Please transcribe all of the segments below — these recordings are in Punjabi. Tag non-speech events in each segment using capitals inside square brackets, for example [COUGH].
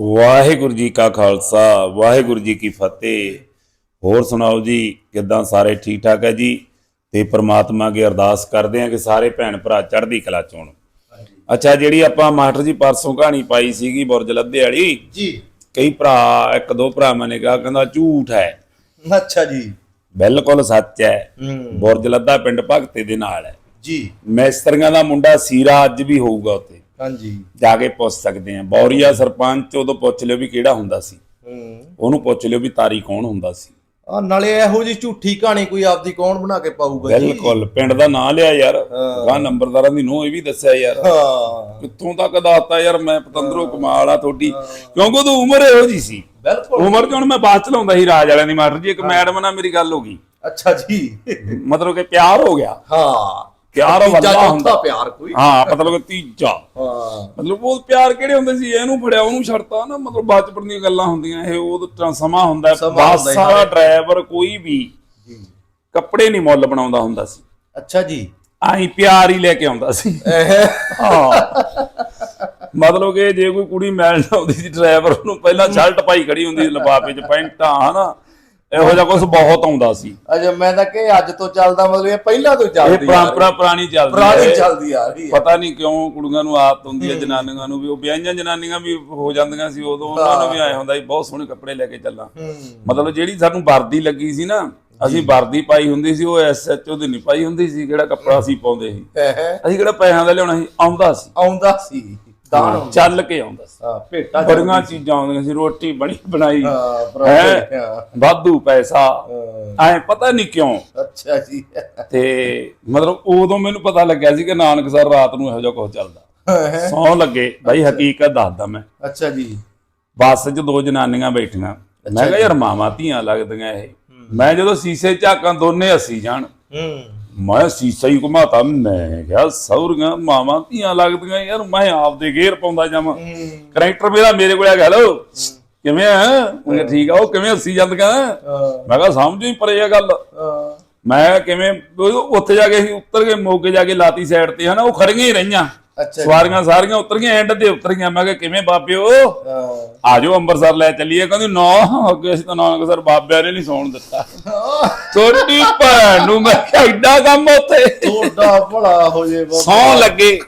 ਵਾਹਿਗੁਰੂ ਜੀ ਕਾ ਖਾਲਸਾ ਵਾਹਿਗੁਰੂ ਜੀ ਕੀ ਫਤਿਹ। ਹੋਰ ਸੁਣਾਓ ਜੀ ਕਿਦਾਂ ਸਾਰੇ ਠੀਕ ਠਾਕ ਹੈ ਜੀ? ਤੇ ਪ੍ਰਮਾਤਮਾ ਅੱਗੇ ਅਰਦਾਸ ਕਰਦੇ ਹਾਂ ਕਿ ਸਾਰੇ ਭੈਣ ਭਰਾ ਚੜ੍ਹਦੀ ਕਲਾ ਚ ਹੋਣ। ਅੱਛਾ ਜਿਹੜੀ ਆਪਾਂ ਮਾਸਟਰ ਜੀ ਪਰਸੋਂ ਕਹਾਣੀ ਪਾਈ ਸੀਗੀ ਬੁਰਜ ਲੱਦੇ ਵਾਲੀ ਜੀ। ਕਈ ਭਰਾ ਇੱਕ ਦੋ ਭਰਾਵਾਂ ਨੇ ਕਿਹਾ ਕਹਿੰਦਾ ਝੂਠ ਹੈ। ਅੱਛਾ ਜੀ। ਬਿਲਕੁਲ ਸੱਚ ਹੈ। ਹੂੰ। ਬੁਰਜ ਲੱਦਾ ਪਿੰਡ ਭਗਤੇ ਦੇ ਨਾਲ ਹੈ। ਜੀ। ਮੈਸਤਰੀਆਂ ਦਾ ਮੁੰਡਾ ਸੀਰਾ ਅੱਜ ਵੀ ਹੋਊਗਾ ਉੱਥੇ। ਹਾਂਜੀ। ਜਾ ਕੇ ਪੁੱਛ ਸਕਦੇ ਆ ਬੌਰੀਆ ਸਰਪੰਚ ਉਦੋਂ ਪੁੱਛ ਲਿਓ ਵੀ ਕਿਹੜਾ ਹੁੰਦਾ ਸੀ। ਹੂੰ। ਉਹਨੂੰ ਪੁੱਛ ਲਿਓ ਵੀ ਤਾਰੀ ਕੌਣ ਹੁੰਦਾ ਸੀ। ਆ ਨਾਲੇ ਇਹੋ ਜੀ ਝੂਠੀ ਕਹਾਣੀ ਕੋਈ ਆਪਦੀ ਕੌਣ ਬਣਾ ਕੇ ਪਾਊਗਾ ਜੀ? ਬਿਲਕੁਲ। ਪਿੰਡ ਦਾ ਨਾਂ ਲਿਆ ਯਾਰ। ਗਾ ਨੰਬਰਦਾਰਾਂ ਦੀ ਨੋ ਇਹ ਵੀ ਦੱਸਿਆ ਯਾਰ। ਹਾਂ। ਕਿੱਥੋਂ ਤੱਕ ਦੱਸਤਾ ਯਾਰ ਮੈਂ ਪਤੰਦਰੋਂ ਕਮਾਲ ਆ ਤੁਹਾਡੀ। ਕਿਉਂਕਿ ਉਦੋਂ ਉਮਰ ਇਹੋ ਜੀ ਸੀ। ਬਿਲਕੁਲ। ਉਮਰ ਹੁਣ ਮੈਂ ਬਾਅਦ ਚ ਲਾਉਂਦਾ ਸੀ ਰਾਜ ਵਾਲਿਆਂ ਦੀ ਮਾਸਟਰ ਜੀ ਇੱਕ ਮੈਡਮ ਨਾਲ ਮੇਰੀ ਗੱਲ ਹੋ ਗਈ। ਅੱਛਾ ਜੀ। ਮਤਲਬ ਕਿ ਪਿਆਰ ਹੋ ਗਿਆ। ਹਾਂ। ਪਿਆਰ ਚੌਥਾ ਹੁੰਦਾ। ਪਿਆਰ ਕੋਈ। ਹਾਂ ਮਤਲਬ ਕਿ ਤੀਜਾ। ਹਾਂ। ਮਤਲਬ ਉਹ ਪਿਆਰ ਕਿਹੜੇ ਹੁੰਦੇ ਸੀ? ਇਹਨੂੰ ਫੜਿਆ ਉਹਨੂੰ ਛੱਡਤਾ ਨਾ ਮਤਲਬ ਬਚਪਨ ਦੀਆਂ ਗੱਲਾਂ ਹੁੰਦੀਆਂ ਇਹ ਉਹ ਸਮਾਂ ਹੁੰਦਾ। ਬੱਸ ਵਾਲਾ ਡਰਾਈਵਰ ਕੋਈ ਵੀ ਜੀ। ਕੱਪੜੇ ਨਹੀਂ ਮੁੱਲ ਬਣਾਉਂਦਾ ਹੁੰਦਾ ਸੀ। ਅੱਛਾ ਜੀ। ਆਈ ਪਿਆਰ ਹੀ ਲੈ ਕੇ ਆਉਂਦਾ ਸੀ। ਹਾਂ। ਮਤਲਬ ਕਿ ਜੇ ਕੋਈ ਕੁੜੀ ਮੈਲ ਆਉਂਦੀ ਸੀ ਡਰਾਈਵਰ ਨੂੰ ਪਹਿਲਾਂ ਸ਼ਰਟ ਪਾਈ ਖੜੀ ਹੁੰਦੀ ਸੀ ਲਿਫਾਫੇ 'ਚ ਪੈਂਟਾਂ ਹਨਾ? ਇਹੋ ਜਿਹਾ ਕੁਝ ਬਹੁਤ ਆਉਂਦਾ ਸੀ। ਅਜਾ ਮੈਂ ਤਾਂ ਕਿ ਅੱਜ ਤੋਂ ਚੱਲਦਾ ਮਤਲਬ ਇਹ ਪਹਿਲਾਂ ਤੋਂ ਇਹ ਚੱਲਦੀ ਰਹੀ। ਪਰੰਪਰਾ ਪੁਰਾਣੀ ਚੱਲਦੀ ਪੁਰਾਣੀ ਚੱਲਦੀ ਆ ਰਹੀ ਹੈ ਪਤਾ ਨਹੀਂ ਕਿਉਂ ਕੁੜੀਆਂ ਨੂੰ ਆਦਤ ਹੁੰਦੀ ਹੈ। ਜਨਾਨੀਆਂ ਨੂੰ ਵੀ। ਉਹ ਵਿਆਹੀਆਂ ਜਨਾਨੀਆਂ ਵੀ ਹੋ ਜਾਂਦੀਆਂ ਸੀ ਉਦੋਂ ਉਹਨਾਂ ਨੂੰ ਵੀ ਆਏ ਹੁੰਦਾ ਸੀ ਬਹੁਤ ਸੋਹਣੇ ਕੱਪੜੇ ਲੈ ਕੇ ਚੱਲਾਂ। ਮਤਲਬ ਜਿਹੜੀ ਸਾਨੂੰ ਵਰਦੀ ਲੱਗੀ ਸੀ ਨਾ ਅਸੀਂ ਵਰਦੀ ਪਾਈ ਹੁੰਦੀ ਸੀ ਉਹ ਐਸਐਚਓ ਦੀ ਨਹੀਂ ਪਾਈ ਹੁੰਦੀ ਸੀ ਕਿਹੜਾ ਕੱਪੜਾ ਅਸੀਂ ਪਾਉਂਦੇ ਸੀ। ਇਹ ਅਸੀਂ ਕਿਹੜਾ ਪੈਸਿਆਂ ਦਾ ਲਿਆਉਣਾ ਸੀ? ਆਉਂਦਾ ਸੀ। ਆਉਂਦਾ ਸੀ। ਚੱਲ ਕੇ ਆਉਂਦਾ ਸੀ। ਹਾਂ ਭੇਟਾ ਬੜੀਆਂ ਚੀਜ਼ਾਂ ਆਉਂਦੀਆਂ ਸੀ ਰੋਟੀ ਬਣੀ ਬਣਾਈ। ਹਾਂ ਵਾਧੂ ਪੈਸਾ। ਐ ਪਤਾ ਨਹੀਂ ਕਿਉਂ। ਅੱਛਾ ਜੀ। ਤੇ ਮਤਲਬ ਉਦੋਂ ਮੈਨੂੰ ਪਤਾ ਲੱਗਿਆ ਸੀ ਕਿ ਨਾਨਕਸਰ ਰਾਤ ਨੂੰ ਇਹੋ ਜਿਹਾ ਕੁਝ ਚੱਲਦਾ। ਸੌ ਲੱਗੇ ਬਾਈ ਹਕੀਕਤ ਦੱਸਦਾ ਮੈਂ। ਅੱਛਾ ਜੀ। ਬੱਸ 'ਚ ਦੋ ਜਨਾਨੀਆਂ ਬੈਠੀਆਂ। ਮੈਂ ਕਿਹਾ ਯਾਰ ਮਾਵਾਂ ਧੀਆਂ ਲੱਗਦੀਆਂ ਇਹ। ਮੈਂ ਜਦੋਂ ਸੀਸੇ ਝਾਕਾਂ ਦੋਨੇ ਹੱਸੀ ਜਾਣ। ਹੂੰ। ਮੈਂ ਸੀਸਾ ਹੀ ਘੁਮਾਤਾ ਮੈਂ ਕਿਹਾ ਸੌਰੀਆਂ ਮਾਵਾਂ ਧੀਆਂ ਲੱਗਦੀਆਂ ਯਾਰ ਮੈਂ ਆਪਦੇ ਗੇਰ ਪਾਉਂਦਾ ਜਾਵਾਂ। ਕਰੈਕਟਰ ਮੇਰਾ ਮੇਰੇ ਕੋਲ ਆ ਗਿਆ ਹੈਲੋ। ਕਿਵੇਂ ਆ? ਮੈਂ ਕਿਹਾ ਠੀਕ ਆ ਉਹ ਕਿਵੇਂ ਹੱਸੀ ਜਾਂਦੀਆਂ? ਮੈਂ ਕਿਹਾ ਸਮਝ ਹੀ ਪਰੇ ਆ ਗੱਲ। ਮੈਂ ਕਿਵੇਂ ਉੱਥੇ ਜਾ ਕੇ ਅਸੀਂ ਉੱਤਰ ਕੇ ਮੋਗੇ ਜਾ ਕੇ ਲਾਤੀ ਸਾਈਡ ਤੇ ਹਨਾ ਉਹ ਖੜੀਆਂ ਹੀ ਰਹੀਆਂ। ਸਵਾਰੀਆਂ ਸਾਰੀਆਂ ਉਤਰ ਗਈਆਂ ਐਂਡ ਤੇ ਉਤਰ ਗਈਆਂ ਮੈਂ ਕਿਹਾ ਕਿਵੇਂ ਬਾਬਿਓ? ਆਜੋ ਅੰਮ੍ਰਿਤਸਰ ਲੈ ਚੱਲੀਏ। ਕਹਿੰਦੀ ਨਾ ਅੱਗੇ ਅਸੀਂ ਤਾਂ ਨਾਨਕ ਸਰ ਬਾਬਿਆਂ ਨੇ ਨਹੀਂ ਸੌਣ ਦਿੱਤਾ। ਛੋਟੀ ਭੈਣ ਨੂੰ ਮੈਂ ਕਿਹਾ ਐਡਾ ਕੰਮ ਉੱਥੇ? ਤੁਹਾਡਾ ਭਲਾ ਹੋ ਜੇ ਬਾਬਾ ਸੌ ਲੱਗੇ।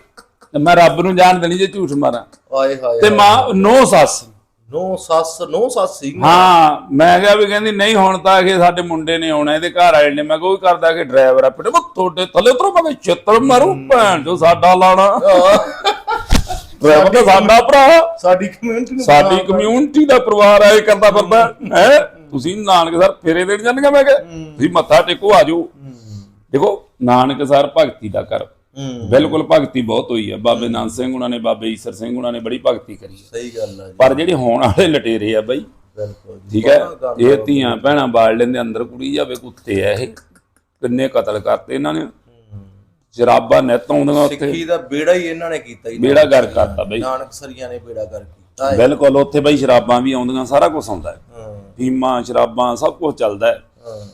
ਤੇ ਮੈਂ ਰੱਬ ਨੂੰ ਜਾਣ ਦੇਣੀ ਜੇ ਝੂਠ ਮਾਰਾਂ। ਆਏ ਹਾਏ ਤੇ ਮਾਂ ਨੋ ਸੱਸ। ਨੋ ਸੱਸ ਨੋ ਸੱਸ ਸੀ ਹਾਂ ਮੈਂ ਕਿਹਾ ਵੀ ਕਹਿੰਦੀ ਨਹੀਂ ਹੁਣ ਤਾਂ ਕਿ ਸਾਡੇ ਮੁੰਡੇ ਨੇ ਆਉਣਾ ਇਹਦੇ ਘਰ ਆਏ ਨੇ। ਮੈਂ ਕੋਈ ਕਰਦਾ ਕਿ ਡਰਾਈਵਰ ਆ ਪਿੱਟੇ ਮੈਂ ਤੁਹਾਡੇ ਥੱਲੇ ਉਤਰੋ ਮੈਂ ਕਿਹਾ ਛਿੱਤਰ ਮਾਰੂ ਭੈਣ ਜੋ ਸਾਡਾ ਲਾਣਾ। ਡਰਾਈਵਰ ਤਾਂ ਸਾਡਾ ਭਰਾ। ਸਾਡੀ ਕਮਿਊਨਿਟੀ ਨੂੰ ਸਾਡੀ ਕਮਿਊਨਿਟੀ ਦਾ ਪਰਿਵਾਰ ਆਏ ਕਰਦਾ ਫਿਰਦਾ। ਹੈ। ਤੁਸੀਂ ਨਾਨਕ ਸਰ ਫੇਰੇ ਦੇਣ ਜਾਂਦੀਆਂ ਮੈਂ ਕਿਹਾ? ਤੁਸੀਂ ਮੱਥਾ ਟੇਕੋ ਆਜੋ ਦੇਖੋ ਨਾਨਕ ਸਰ ਭਗਤੀ ਦਾ ਕਰ ਬਿਲਕੁਲ ਭਗਤੀ ਬਹੁਤ ਹੋਈ ਹੈ ਬਾਬੇ ਨਾਨਕ ਸਿੰਘ ਉਹਨਾਂ ਨੇ ਬਾਬੇ ਈਸਰ ਸਿੰਘ ਉਹਨਾਂ ਨੇ ਬੜੀ ਭਗਤੀ ਕਰੀ ਹੈ ਸਹੀ ਗੱਲ ਆ ਜੀ। ਪਰ ਜਿਹੜੇ ਹੋਣ ਵਾਲੇ ਲਟੇਰੇ ਆ ਬਾਈ ਬਿਲਕੁਲ ਠੀਕ ਹੈ? ਇਹ ਧੀਆਂ ਭੈਣਾਂ ਬਾੜ ਲੈਂਦੇ ਅੰਦਰ ਕੁੜੀ ਜਾਵੇ ਕੁੱਤੇ ਆ ਇਹ। ਕਿੰਨੇ ਕਤਲ ਕਰਤੇ ਇਹਨਾਂ ਨੇ। ਸ਼ਰਾਬਾਂ ਨਿੱਤ ਆਉਂਦੀਆਂ ਉੱਥੇ। ਸਿੱਖੀ ਦਾ ਬੇੜਾ ਹੀ ਇਹਨਾਂ ਨੇ ਕੀਤਾ ਜੀ। ਬੇੜਾ ਗਰ ਕਰਤਾ ਬਾਈ। ਨਾਨਕ ਸਰੀਆਂ ਨੇ ਬੇੜਾ ਕਰ ਕੀਤਾ ਹੈ। ਬਿਲਕੁਲ ਉੱਥੇ ਬਾਈ ਸ਼ਰਾਬਾਂ ਵੀ ਆਉਂਦੀਆਂ ਸਾਰਾ ਕੁਝ ਆਉਂਦਾ ਹੈ। ਹਾਂ। ਫੀਮਾਂ ਸ਼ਰਾਬਾਂ ਸਭ ਕੁਝ ਚੱਲਦਾ ਹੈ। ਹਾਂ।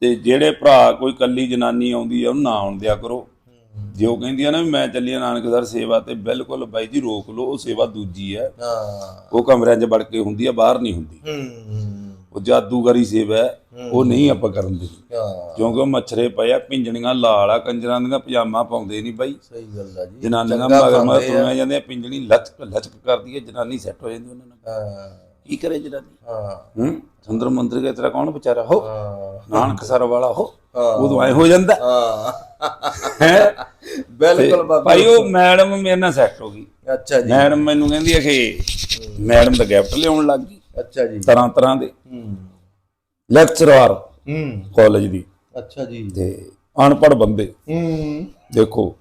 ਤੇ ਜਿਹੜੇ ਭਰਾ ਕੋਈ ਕੱਲੀ ਜਨਾਨੀ ਆਉਂਦੀ ਆ ਉਹਨੂੰ ਨਾ ਆਉਣ ਦਿਆ ਕਰੋ। ਜੇ ਉਹ ਕਹਿੰਦੀ ਆ ਨਾ ਵੀ ਮੈਂ ਚੱਲੀ ਆ ਨਾਨਕਸਰ ਸੇਵਾ ਤੇ ਬਿਲਕੁਲ ਬਾਈ ਜੀ ਰੋਕ ਲਓ ਉਹ ਸੇਵਾ ਦੂਜੀ ਹੈ। ਹਾਂ। ਉਹ ਕਮਰਿਆਂ 'ਚ ਵੜ ਕੇ ਹੁੰਦੀ ਆ ਬਾਹਰ ਨਹੀਂ ਹੁੰਦੀ। ਹੂੰ ਉਹ ਜਾਦੂਗਰੀ ਸੇਵਾ ਹੈ ਉਹ ਨਹੀਂ ਆਪਾਂ ਕਰਨ ਦੇ ਹਾਂ। ਕਿਉਂਕਿ ਉਹ ਮੱਛਰੇ ਪਏ ਆ ਪਿੰਜਣੀਆਂ ਲਾਲ ਆ ਕੰਜਰਾਂ ਦੀਆਂ ਪਜਾਮਾ ਪਾਉਂਦੇ ਨਹੀਂ ਬਾਈ। ਸਹੀ ਗੱਲ ਆ ਜੀ। ਜਨਾਨੀਆਂ ਮਗਰ ਮਗਰ। ਤੁਰੀਆਂ ਜਾਂਦੀਆਂ ਪਿੰਜਣੀ ਲਚਕ ਲਚਕ ਕਰਦੀ ਹੈ ਜਨਾਨੀ ਸੈੱਟ ਹੋ ਜਾਂਦੀ ਉਹਨਾਂ ਨਾਲ। ਹਾਂ। ਕੀ ਕਰੇ ਜਨਾਨੀ? ਹਾਂ। ਹੂੰ? ਸੁੰਦਰ ਮੰਦਰ ਕੇ ਤੇਰਾ ਕੌਣ ਵਿਚਾਰਾ? ਹੋ। ਨਾਨਕ ਸਰ ਵਾਲਾ ਹੋ। ਉਦੋਂ ਐ ਹੋ ਜਾਂਦਾ। ਹਾਂ। ਬਿਲਕੁਲ ਬਾਬਾ। ਭਾਈ ਉਹ ਮੈਡਮ ਮੇਰੇ ਨਾਲ ਸੈੱਟ ਹੋ ਗਈ। ਅੱਛਾ ਜੀ। ਮੈਡਮ ਮੈਨੂੰ ਕਹਿੰਦੀ ਹੈ ਕਿ ਮੈਡਮ ਦਾ ਗਿਫਟ ਲਿਆਉਣ ਲੱਗ ਗਈ। ਅੱਛਾ ਜੀ। ਤਰ੍ਹਾਂ ਤਰ੍ਹਾਂ ਦੇ। ਹੂੰ। ਲੈਕਚਰਰ ਹੂੰ। ਕਾਲਜ ਦੀ। ਅੱਛਾ ਜੀ। ਤੇ ਅਨਪੜ੍ਹ ਬੰਦੇ। ਹੂੰ। ਦੇਖੋ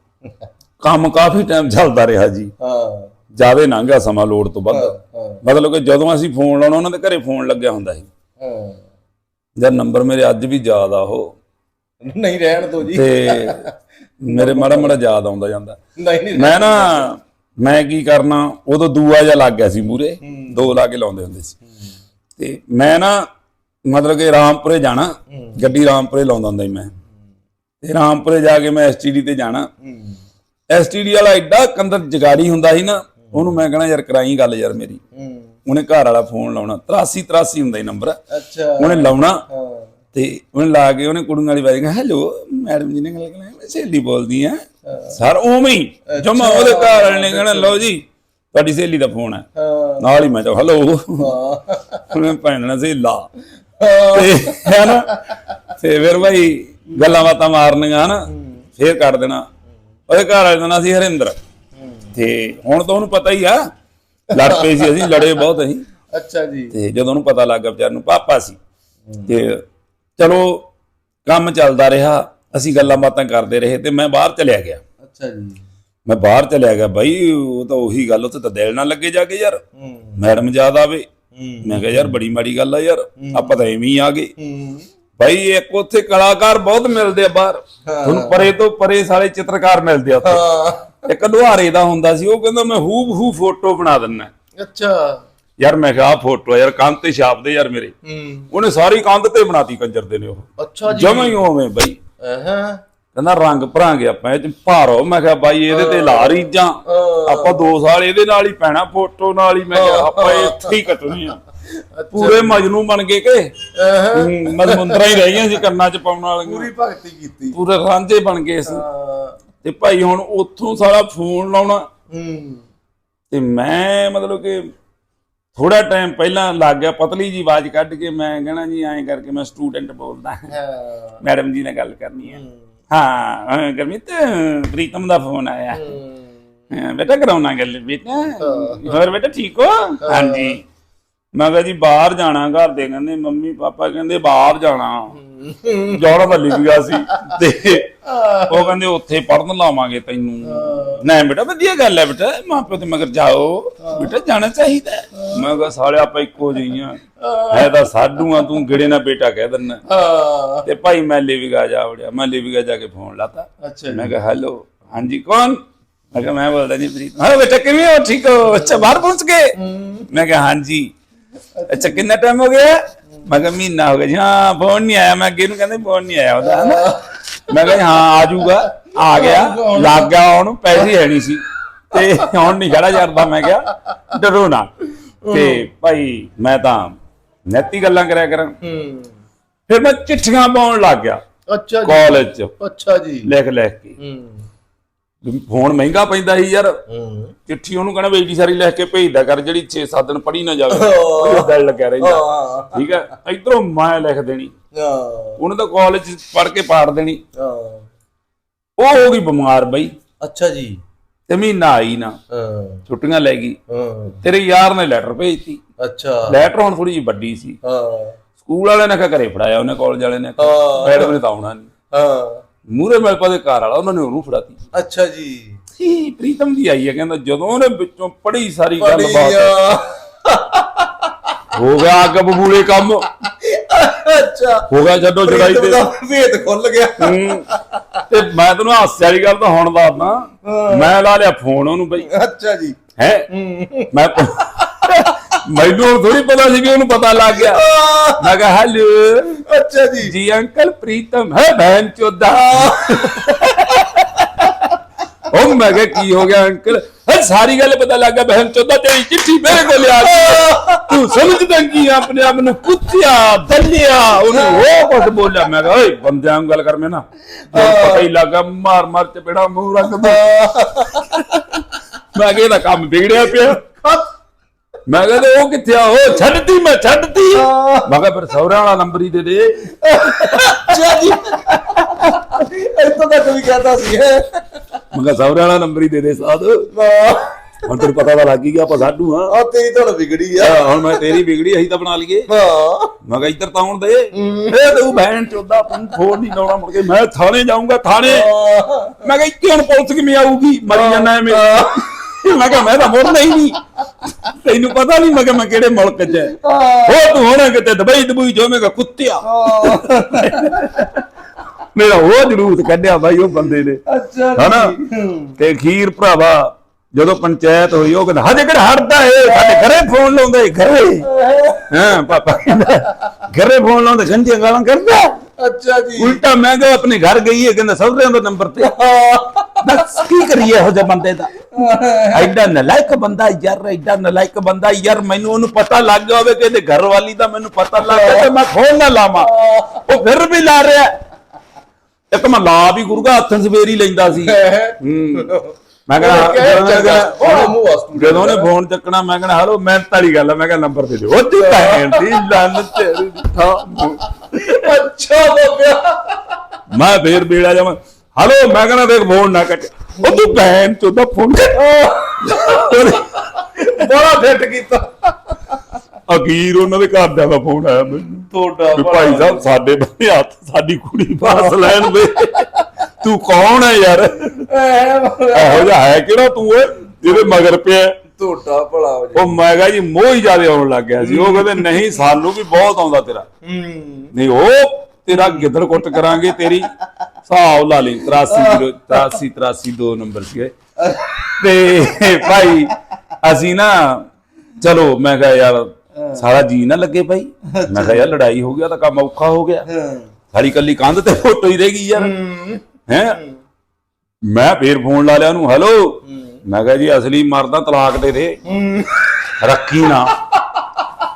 ਕੰਮ ਕਾਫੀ ਟਾਈਮ ਚੱਲਦਾ ਰਿਹਾ ਜੀ। ਹਾਂ। ਜ਼ਿਆਦਾ ਲੰਘਿਆ ਸਮਾਂ ਲੋੜ ਤੋਂ ਵੱਧ। ਮਤਲਬ ਕਿ ਜਦੋਂ ਅਸੀਂ ਫੋਨ ਲਾਉਣਾ ਉਹਨਾਂ ਦੇ ਘਰੇ ਫੋਨ ਲੱਗਿਆ ਹੁੰਦਾ ਸੀ। ਹਾਂ। ਜਦ ਨੰਬਰ ਮੇਰੇ ਅੱਜ ਵੀ ਯਾਦ ਆ ਉਹ। ਨਹੀਂ ਰਹਿਣ ਦੋ ਜੀ। ਤੇ ਮੇਰੇ ਮਾੜਾ ਮਾੜਾ ਯਾਦ ਆਉਂਦਾ ਜਾਂਦਾ। ਨਹੀਂ ਨਹੀਂ ਮੈਂ ਨਾ ਮੈਂ ਕੀ ਕਰਨਾ ਉਦੋਂ ਦੂਆ ਜਿਹਾ ਲੱਗ ਗਿਆ ਸੀ ਮੂਰੇ ਦੋ ਲਾ ਕੇ ਲਾਉਂਦੇ ਹੁੰਦੇ ਸੀ। ਤੇ ਮੈਂ ਨਾ ਮਤਲਬ ਕਿ ਰਾਮਪੁਰੇ ਜਾਣਾ। ਗੱਡੀ ਰਾਮਪੁਰੇ ਲਾਉਂਦਾ ਹੁੰਦਾ ਸੀ ਮੈਂ। ਤੇ ਰਾਮਪੁਰੇ ਜਾ ਕੇ ਮੈਂ ਐਸਟੀਡੀ ਤੇ ਜਾਣਾ। ਐਸਟੀਡੀ ਵਾਲਾ ਐਡਾ ਕੰਦਰ ਜਗਾੜੀ ਹੁੰਦਾ ਸੀ ਨਾ। ਉਹਨੂੰ ਮੈਂ ਕਹਣਾ ਯਾਰ ਕਰਾਈ ਗੱਲ ਯਾਰ ਮੇਰੀ। ਉਹਨੇ ਘਰ ਵਾਲਾ ਫੋਨ ਲਾਉਣਾ 83 83 ਹੁੰਦਾ ਹੀ ਨੰਬਰ। ਅੱਛਾ। ਉਹਨੇ ਲਾਉਣਾ ਤੇ ਉਹਨੇ ਲਾ ਕੇ ਉਹਨੇ ਕੁੜੀਆਂ ਵਾਲੀ ਵਾਰੀ ਹੈਲੋ ਮੈਡਮ ਜੀ ਨੇ ਗੱਲ ਕਰਨਾ ਮੈਂ ਸਹੇਲੀ ਬੋਲਦੀ ਆ ਸਰ ਉਵੇਂ ਹੀ ਜਮਾ ਉਹਦੇ ਘਰ ਵਾਲੇ ਨੇ ਕਹਿਣਾ ਲਓ ਜੀ ਤੁਹਾਡੀ ਸਹੇਲੀ ਦਾ ਫੋਨ ਹੈ। ਹਾਂ। ਨਾਲ ਹੀ ਮੈਂ ਕਿਹਾ ਹਲੋ। ਹਾਂ। ਉਹਨੇ ਭੈਣਣਾ ਸਹੇਲਾ ਹਾਂ। ਤੇ ਹੈ ਨਾ? ਤੇ ਫਿਰ ਭਾਈ ਗੱਲਾਂ ਬਾਤਾਂ ਮਾਰਨੀਆਂ ਨਾ? ਫੇਰ ਕਰ ਦੇਣਾ। ਉਹਦੇ ਘਰ ਵਾਲੇ ਦਾ ਨਾਂ ਸੀ ਹਰਿੰਦਰ। ਤੇ ਹੁਣ ਤਾਂ ਉਹਨੂੰ ਪਤਾ ਹੀ ਆ ਲੜ ਪਏ ਸੀ ਅਸੀਂ ਲੜੇ ਬਹੁਤ ਅਸੀਂ। ਅੱਛਾ ਜੀ। ਤੇ ਜਦੋਂ ਉਹਨੂੰ ਪਤਾ ਲੱਗਾ ਵਿਚਾਰ ਨੂੰ ਪਾਪਾ ਸੀ। ਤੇ ਚਲੋ ਕੰਮ ਚੱਲਦਾ ਰਿਹਾ ਅਸੀਂ ਗੱਲਾਂ ਬਾਤਾਂ ਕਰਦੇ ਰਹੇ ਤੇ ਮੈਂ ਬਾਹਰ ਚਲਿਆ ਗਿਆ। ਅੱਛਾ ਜੀ। ਮੈਂ ਬਾਹਰ ਚਲਿਆ ਗਿਆ ਬਾਈ ਉਹ ਤਾਂ ਉਹੀ ਗੱਲ ਉੱਥੇ ਤਾਂ ਦਿਲ ਨਾ ਲੱਗੇ ਜਾ ਕੇ ਯਾਰ। ਮੈਡਮ ਯਾਦ ਆਵੇ। ਮੈਂ ਕਿਹਾ ਯਾਰ ਬੜੀ ਮਾੜੀ ਗੱਲ ਆ ਯਾਰ ਆਪਾਂ ਤਾਂ ਐਵੇਂ ਹੀ ਆ ਗਏ। ਭਾਈ ਇੱਕ ਉੱਥੇ ਕਲਾਕਾਰ ਬਹੁਤ ਮਿਲਦੇ ਆ ਬਾਹਰ। ਤੁਹਾਨੂੰ ਪਰੇ ਤੋਂ ਪਰੇ ਸਾਰੇ ਚਿੱਤਰਕਾਰ ਮਿਲਦੇ ਆ ਉੱਥੇ। ਇੱਕ ਲੁਹਾਰੇ ਦਾ ਹੁੰਦਾ ਸੀ ਉਹ ਕਹਿੰਦਾ ਮੈਂ ਹੂਬ ਹੂ ਫੋਟੋ ਬਣਾ ਦਿੰਨਾ। ਅੱਛਾ। ਯਾਰ ਮੈਂ ਕਿਹਾ ਫੋਟੋ ਯਾਰ ਕੰਧ ਤੇ ਛਾਪ ਦੇ ਯਾਰ ਮੇਰੇ। ਹੂੰ। ਉਹਨੇ ਸਾਰੀ ਕੰਧ ਤੇ ਬਣਾਤੀ ਕੰਜਰ ਦੇ ਨੇ ਉਹ। ਅੱਛਾ ਜੀ। ਜਮਾਂ ਹੀ ਉਵੇਂ ਬਈ। ਹਾਂ ਕਹਿੰਦਾ ਰੰਗ ਭਰਾਂਗੇ ਆਪਾਂ ਇਹ ਚ ਭਾਰੋ ਮੈਂ ਕਿਹਾ ਬਾਈ ਇਹਦੇ ਤੇ ਲਾ ਰੀਜਾਂ ਆਪਾਂ 2 ਸਾਲ ਇਹਦੇ ਨਾਲ ਹੀ ਪੈਣਾ ਫੋਟੋ ਨਾਲ ਹੀ। ਮੈਂ ਕਿਹਾ ਆਪਾਂ ਇੱਥੇ ਹੀ ਕੱਟਣੀ ਆ। ਪੂਰੇ ਮਜਨੂ ਬਣ ਗਏ ਕਿ? ਮਜ਼ਮੁੰਦਰਾ ਹੀ ਰਹਿ ਗਈਆਂ ਸੀ ਕੰਨਾਂ ਚ ਪਾਉਣ ਵਾਲੀਆਂ। ਪੂਰੀ ਭਗਤੀ ਕੀਤੀ। ਪੂਰੇ ਰਾਂਝੇ ਬਣ ਗਏ ਸੀ ਤੇ ਭਾਈ ਹੁਣ ਉੱਥੋਂ ਸਾਰਾ ਫੋਨ ਲਾਉਣਾ। ਹੂੰ। ਤੇ ਮੈਂ ਮਤਲਬ ਕਿ ਥੋੜਾ ਟਾਈਮ ਪਹਿਲਾਂ ਲੱਗ ਗਿਆ ਪਤਲੀ ਜੀ ਆਵਾਜ਼ ਕੱਢ ਕੇ ਮੈਂ ਕਹਿਣਾ ਜੀ ਐਂ ਕਰਕੇ ਮੈਂ ਸਟੂਡੈਂਟ ਬੋਲਦਾ। ਮੈਡਮ ਜੀ ਨਾਲ ਗੱਲ ਕਰਨੀ ਹੈ। ਹਾਂ ਗੁਰਮੀਤ ਪ੍ਰੀਤਮ ਦਾ ਫੋਨ ਆਇਆ। ਬੇਟਾ ਕਰਾਉਣਾ ਗੱਲ ਬੇਟਾ। ਹੋਰ ਬੇਟਾ ਠੀਕ ਹੋ? ਹਾਂਜੀ। ਮੈਂ ਕਿਹਾ ਜੀ ਬਾਹਰ ਜਾਣਾ ਘਰ ਦੇ ਕਹਿੰਦੇ ਮੰਮੀ ਪਾਪਾ ਕਹਿੰਦੇ ਬਾਹਰ ਜਾਣਾ। ਜੋੜਾ ਵੱਲੀ ਵੀ ਗਿਆ ਸੀ ਤੇ ਉਹ ਕਹਿੰਦੇ ਉੱਥੇ ਪੜਨ ਲਾਵਾਂਗੇ ਤੈਨੂੰ। ਨਹੀਂ ਬੇਟਾ ਵਧੀਆ ਗੱਲ ਹੈ ਬੇਟਾ ਮਾਪੇ ਤੇ ਮਗਰ ਜਾਓ। ਬੇਟਾ ਜਾਣਾ ਚਾਹੀਦਾ। ਮੈਂ ਕਿਹਾ ਸਾਲੇ ਆਪਾਂ ਇੱਕੋ ਜਿਹੀਆਂ ਹੈ ਤਾਂ ਸਾਡੂ ਆ ਤੂੰ ਗਿੜੇ ਨਾ ਬੇਟਾ ਕਹਿ ਦਿੰਨਾ ਤੇ ਭਾਈ ਮੈਂ ਲੇਵੀਗਾ ਜਾ ਵੜਿਆ ਮੈਂ ਲੇਵੀਗਾ ਜਾ ਕੇ ਫੋਨ ਲਾਤਾ। ਮੈਂ ਕਿਹਾ ਹੈਲੋ ਹਾਂਜੀ ਕੌਣ? ਮੈਂ ਕਿਹਾ ਮੈਂ ਬੋਲਦਾ ਜੀ ਪ੍ਰੀਤ ਹਾਂ ਬੇਟਾ ਕਿਵੇਂ ਹੋ? ਠੀਕ ਹੋ? ਅੱਛਾ ਬਾਹਰ ਪਹੁੰਚ ਗਏ? ਮੈਂ ਕਿਹਾ ਹਾਂਜੀ। ਅੱਛਾ ਕਿੰਨਾ ਟਾਈਮ ਹੋ ਗਿਆ? ਮੈਂ ਕਿਹਾ ਮਹੀਨਾ ਹੋ ਗਿਆ ਜੀ। ਹਾਂ ਫੋਨ ਨਹੀਂ ਆਇਆ। ਮੈਂ ਅੱਗੇ ਨੂੰ ਕਹਿੰਦੇ ਫੋਨ ਨਹੀਂ ਆਇਆ ਉਹਦਾ। ਹਨਾ। ਮੈਂ ਕਿਹਾ ਜੀ, ਹਾਂ ਆ ਜਾਊਗਾ। ਆ ਗਿਆ। ਲੱਗ ਗਿਆ ਉਹਨੂੰ ਪੈਸੇ ਹੈ ਨਹੀਂ ਸੀ। ਤੇ ਹੁਣ ਨਹੀਂ ਖੜਾ ਜਾਂਦਾ। ਮੈਂ ਕਿਹਾ ਡਰੋ ਨਾ। ਤੇ ਭਾਈ ਮੈਂ ਤਾਂ ਨੈਤੀ ਗੱਲਾਂ ਕਰਿਆ ਕਰਾਂ। ਹੂੰ। ਫਿਰ ਮੈਂ ਚਿੱਠੀਆਂ ਪਾਉਣ ਲੱਗ ਗਿਆ। ਅੱਛਾ ਜੀ। ਕਾਲਜ ਚ। ਅੱਛਾ ਜੀ। ਲਿਖ ਲਿਖ ਕੇ। ਹੂੰ। ਫੋਨ ਮਹਿੰਗਾ ਪੈਂਦਾ ਸੀ ਯਾਰ। ਚਿੱਠੀ ਉਹਨੂੰ ਕਹਿੰਦਾ ਏਡੀ ਸਾਰੀ ਲਿਖ ਕੇ ਭੇਜਦਾ ਕਰ ਜਿਹੜੀ 6-7 ਦਿਨ ਪੜੀ ਨਾ ਜਾਵੇ। ਉਹਦਾ ਦਿਲ ਲੱਗਿਆ ਰਹਿੰਦਾ। ਠੀਕ ਹੈ? ਇਧਰੋਂ ਮੈਂ ਲਿਖ ਦੇਣੀ। ਉਹਨੇ ਤਾਂ ਕਾਲਜ ਪੜ ਕੇ ਪਾੜ ਦੇਣੀ। ਉਹ ਹੋ ਗਈ ਬਿਮਾਰ ਬਈ। ਅੱਛਾ ਜੀ। ਤੇ ਮਹੀਨਾ ਆਈ ਨਾ। ਛੁੱਟੀਆਂ ਲੈ ਗਈ। ਤੇਰੇ ਯਾਰ ਨੇ ਲੈਟਰ ਭੇਜਤੀ। ਅੱਛਾ। ਲੈਟਰ ਹੁਣ ਥੋੜੀ ਜਿਹੀ ਵੱਡੀ ਸੀ। ਹਾਂ। ਸਕੂਲ ਵਾਲਿਆਂ ਨੇ ਕਿਹਾ ਘਰੇ ਫੜਾਇਆ ਉਹਨੇ ਕਾਲਜ ਵਾਲੇ ਨੇ। ਮੈਡਮ ਨੇ ਤਾਂ ਆਉਣਾ ਨਹੀਂ ਹਾਂ। ਮੂਰੇ ਮਿਲ ਪਾ ਦੇ ਘਰ ਵਾਲਾ ਉਹਨਾਂ ਨੇ ਉਹਨੂੰ ਫੜਾਤੀ। ਅੱਛਾ ਜੀ। ਸੀ ਪ੍ਰੀਤਮ ਦੀ ਆਈ ਹੈ ਕਹਿੰਦਾ ਜਦੋਂ ਉਹਨੇ ਵਿੱਚੋਂ ਪੜੀ ਸਾਰੀ ਗੱਲ ਬਾਤ ਬੜੀਆ ਹੋ ਗਿਆ ਅੱਗ ਬਬੂਲੇ ਕੰਮ। ਅੱਛਾ। ਹੋ ਗਿਆ ਛੱਡੋ ਜੜਾਈ ਪ੍ਰੀਤਮ ਤੇ ਭੇਦ ਖੁੱਲ ਗਿਆ। ਹੂੰ। ਤੇ ਮੈਂ ਤੈਨੂੰ ਹਾਸੇ ਵਾਲੀ ਗੱਲ ਤਾਂ ਹੁਣ ਦੱਸਦਾ। ਮੈਂ ਲਾ ਲਿਆ ਫੋਨ ਉਹਨੂੰ ਬਈ। ਅੱਛਾ ਜੀ। ਹੈ? ਮੈਂ ਮੈਨੂੰ ਥੋੜੀ ਪਤਾ ਸੀ ਕਿ ਉਹਨੂੰ ਪਤਾ ਲੱਗ ਗਿਆ। ਮੈਂ ਕਿਹਾ ਹੈਲੋ। ਅੱਛਾ ਜੀ। ਜੀ ਅੰਕਲ ਪ੍ਰੀਤਮ ਹੈ ਬਹਿਨ ਚੋਦਾ। ਉਹ ਮੈਂ ਕਿਹਾ ਕੀ ਹੋ ਗਿਆ ਅੰਕਲ? ਹੈ ਸਾਰੀ ਗੱਲ ਪਤਾ ਲੱਗ ਗਿਆ ਬਹਿਨ ਚੋਦਾ ਤੇਰੀ ਚਿੱਠੀ ਮੇਰੇ ਕੋਲ ਆ ਗਈ। ਤੂੰ ਸਮਝਦਾ ਕੀ ਆ ਆਪਣੇ ਆਪ ਨੂੰ? ਕੁੱਤਿਆ ਦਲਿਆ ਉਹਨੇ ਉਹ ਕੁਝ ਬੋਲਿਆ। ਮੈਂ ਕਿਹਾ ਓਏ ਬੰਦਿਆਂ ਨੂੰ ਗੱਲ ਕਰ ਮੈਂ ਨਾ ਪਤਾ ਹੀ ਲੱਗਾ ਮਾਰ ਮਾਰ ਚ ਬੇੜਾ ਮੂੰਹ ਰੱਖ ਦੇ। ਮੈਂ ਕਿਹਾ ਇਹਦਾ ਕੰਮ ਵਿਗੜਿਆ ਪਿਆ। ਮੈਂ ਕਿਹਾ ਤੇ ਉਹ ਕਿੱਥੇ ਆ? ਉਹ ਛੱਡਤੀ ਮੈਂ ਛੱਡਤੀ। ਮੈਂ ਕਿਹਾ ਫਿਰ ਸੌਰਿਆਂ ਵਾਲਾ ਨੰਬਰ ਹੀ ਦੇ ਦੇ। ਅੱਛਾ ਜੀ। ਇੱਥੋਂ ਤੱਕ ਵੀ ਕਹਤਾ ਸੀ ਹੈ ਮੈਂ ਕਿਹਾ ਸੌਰਿਆਂ ਵਾਲਾ ਨੰਬਰ ਹੀ ਦੇ ਦੇ ਸਾਧ। ਹੁਣ ਤੈਨੂੰ ਪਤਾ ਤਾਂ ਲੱਗ ਹੀ ਗਿਆ ਆਪਾਂ ਸਾਡੂ ਆ ਆ ਤੇਰੀ ਧੜ ਵਿਗੜੀ ਆ। ਹੁਣ ਮੈਂ ਤੇਰੀ ਵਿਗੜੀ ਅਸੀਂ ਤਾਂ ਬਣਾ ਲਈਏ। ਹਾਂ ਮੈਂ ਕਿਹਾ ਇੱਧਰ ਤਾਂ ਆਉਣ ਦੇ। ਇਹ ਤੂੰ ਭੈਣ ਚੋਦਾ ਤੂੰ ਫੋਨ ਨਹੀਂ ਲਾਉਣਾ ਮੁੜ ਕੇ ਮੈਂ ਥਾਣੇ ਜਾਊਂਗਾ ਥਾਣੇ। ਮੈਂ ਕਿਹਾ ਇੱਥੇ ਹੁਣ ਪੁਲਿਸ ਕਿਵੇਂ ਆਊਗੀ? ਮਰੀ ਜਾਣਾ ਐਵੇਂ। ਮੈਂ ਕਿਹਾ ਮੈਂ ਤਾਂ ਮੁੜਨਾ ਹੀ ਨਹੀਂ। ਤੈਨੂੰ ਪਤਾ ਨਹੀਂ ਮੈਂ ਕਿਹਾ ਮੈਂ ਕਿਹੜੇ ਮੁਲਕ 'ਚ ਹੈ। ਉਹ ਤੂੰ ਹੋਣਾ ਕਿਤੇ ਦਬਈ ਦਬੂਈ ਜਾਵੇਂਗਾ ਕੁੱਤਿਆ। ਮੇਰਾ ਉਹ ਜਲੂਸ ਕੱਢਿਆ ਬਾਈ ਉਹ ਬੰਦੇ ਨੇ। ਅੱਛਾ ਹਨਾ? ਤੇ ਖੀਰ ਭਰਾਵਾ ਜਦੋਂ ਪੰਚਾਇਤ ਹੋਈ ਉਹ ਕਹਿੰਦਾ ਹਜੇ ਕਿਹੜਾ ਹਟਦਾ ਏ ਸਾਡੇ ਘਰੇ ਫੋਨ ਲਾਉਂਦੇ ਘਰੇ। ਹਾਂ ਪਾਪਾ ਕਹਿੰਦਾ ਘਰੇ ਫੋਨ ਲਾਉਂਦੇ ਗੰਦੀਆਂ ਗਾਲਾਂ ਕਰਦਾ ਅੱਛਾ ਜੀ। ਉਲਟਾ ਮੈਂ ਕਿਹਾ ਆਪਣੇ ਘਰ ਗਈ ਹੈ ਕਹਿੰਦਾ ਸਹੁਰਿਆਂ ਦਾ ਨੰਬਰ ਤੇ। ਬਸ ਕੀ ਕਰੀਏ ਇਹੋ ਜਿਹੇ ਬੰਦੇ ਦਾ? ਐਡਾ ਨਲਾਇਕ ਬੰਦਾ ਯਾਰ ਐਡਾ ਨਲਾਇਕ ਬੰਦਾ ਯਾਰ ਮੈਨੂੰ ਉਹਨੂੰ ਪਤਾ ਲੱਗ ਗਿਆ ਹੋਵੇ ਕਿ ਇਹਦੇ ਘਰ ਵਾਲੀ ਦਾ ਮੈਨੂੰ ਪਤਾ ਲੱਗ ਗਿਆ ਤੇ ਮੈਂ ਫੋਨ ਨਾ ਲਾਵਾਂ। ਉਹ ਫਿਰ ਵੀ ਲਾ ਰਿਹਾ। ਇੱਕ ਮੈਂ ਲਾ ਵੀ ਗੁਰਗਾ ਹੱਥਾਂ ਸਵੇਰੀ ਲੈਂਦਾ ਸੀ। ਹੂੰ। ਮੈਂ ਕਹਿੰਦਾ ਚੰਗਾ, ਉਹ ਮੂੰਹ ਵਾਸਤੂ ਜਦੋਂ ਉਹਨੇ ਫੋਨ ਚੱਕਣਾ ਮੈਂ ਕਹਿੰਦਾ ਹਲੋ ਮਿਹਨਤ ਵਾਲੀ ਗੱਲ ਆ। ਮੈਂ ਕਹਿੰਦਾ ਨੰਬਰ ਦੇ ਦਿਓ। ਉਹ ਦੀ ਭੈਣ ਦੀ ਲੰਨ ਤੇਰੀ ਦੀ ਥਾਂ। ਅੱਛਾ ਬਾਬਿਆ ਮੈਂ ਫੇਰ ਬੇੜਾ ਜਾਵਾਂ। ਹਲੋ ਮੈਂ ਕਹਿੰਦਾ ਦੇਖ ਫੋਨ ਨਾ ਕੱਟ। ਉਹ ਤੂੰ ਭੈਣ ਚੋਦਾ ਫੋਨ ਬੜਾ ਫਿੱਟ ਕੀਤਾ। ਅਖੀਰ ਉਹਨਾਂ ਦੇ ਘਰਦਿਆਂ ਦਾ ਫੋਨ ਆਇਆ ਮੈਨੂੰ। ਤੁਹਾਡਾ ਭਾਈ ਸਾਹਿਬ ਸਾਡੇ ਬੰਦੇ ਹੱਥ ਸਾਡੀ ਕੁੜੀ ਪਾਸ ਲੈਣ ਦੇ। ਤੂੰ ਕੌਣ ਹੈ ਯਾਰ? ਇਹੋ ਜਿਹਾ ਹੈ ਕਿਹੜਾ ਤੂੰ ਓਏ ਜਿਹਦੇ ਮਗਰ ਪਿਆ ਤੁਹਾਡਾ ਭਲਾ ਹੋ ਜੇ ਉਹ ਮੈਂ ਕਿਹਾ ਜੀ ਮੋਹ ਹੀ ਜ਼ਿਆਦਾ ਆਉਣ ਲੱਗ ਗਿਆ ਸੀ। ਉਹ ਕਹਿੰਦੇ ਨਹੀਂ ਸਾਨੂੰ ਵੀ ਬਹੁਤ ਆਉਂਦਾ ਤੇਰਾ। ਨਹੀਂ ਉਹ ਤੇਰਾ ਗਿੱਦੜ ਕੁੱਟ ਕਰਾਂਗੇ ਤੇਰੀ। ਹਿਸਾਬ ਲਾ ਲਈ 83 ਕਿਲੋ 83 83 ਦੋ ਨੰਬਰ ਸੀਗੇ। ਤੇ ਭਾਈ ਅਸੀਂ ਨਾ ਚਲੋ ਮੈਂ ਕਿਹਾ ਯਾਰ ਸਾਰਾ ਜੀ ਨਾ ਲੱਗੇ ਭਾਈ। ਮੈਂ ਕਿਹਾ ਯਾਰ ਲੜਾਈ ਹੋ ਗਿਆ ਤਾਂ ਕੰਮ ਔਖਾ ਹੋ ਗਿਆ। ਸਾਡੀ ਕੱਲੀ ਕੰਧ ਤੇ ਫੋਟੋ ਹੀ ਰਹਿ ਗਈ ਯਾਰ। ਹੈ। ਮੈਂ ਫੇਰ ਫੋਨ ਲਾ ਲਿਆ ਉਹਨੂੰ ਹੈਲੋ? ਮੈਂ ਕਿਹਾ ਜੀ ਅਸਲੀ ਮਰਦਾ ਤਲਾਕ ਦੇ ਦੇ। ਰੱਖੀ ਨਾ।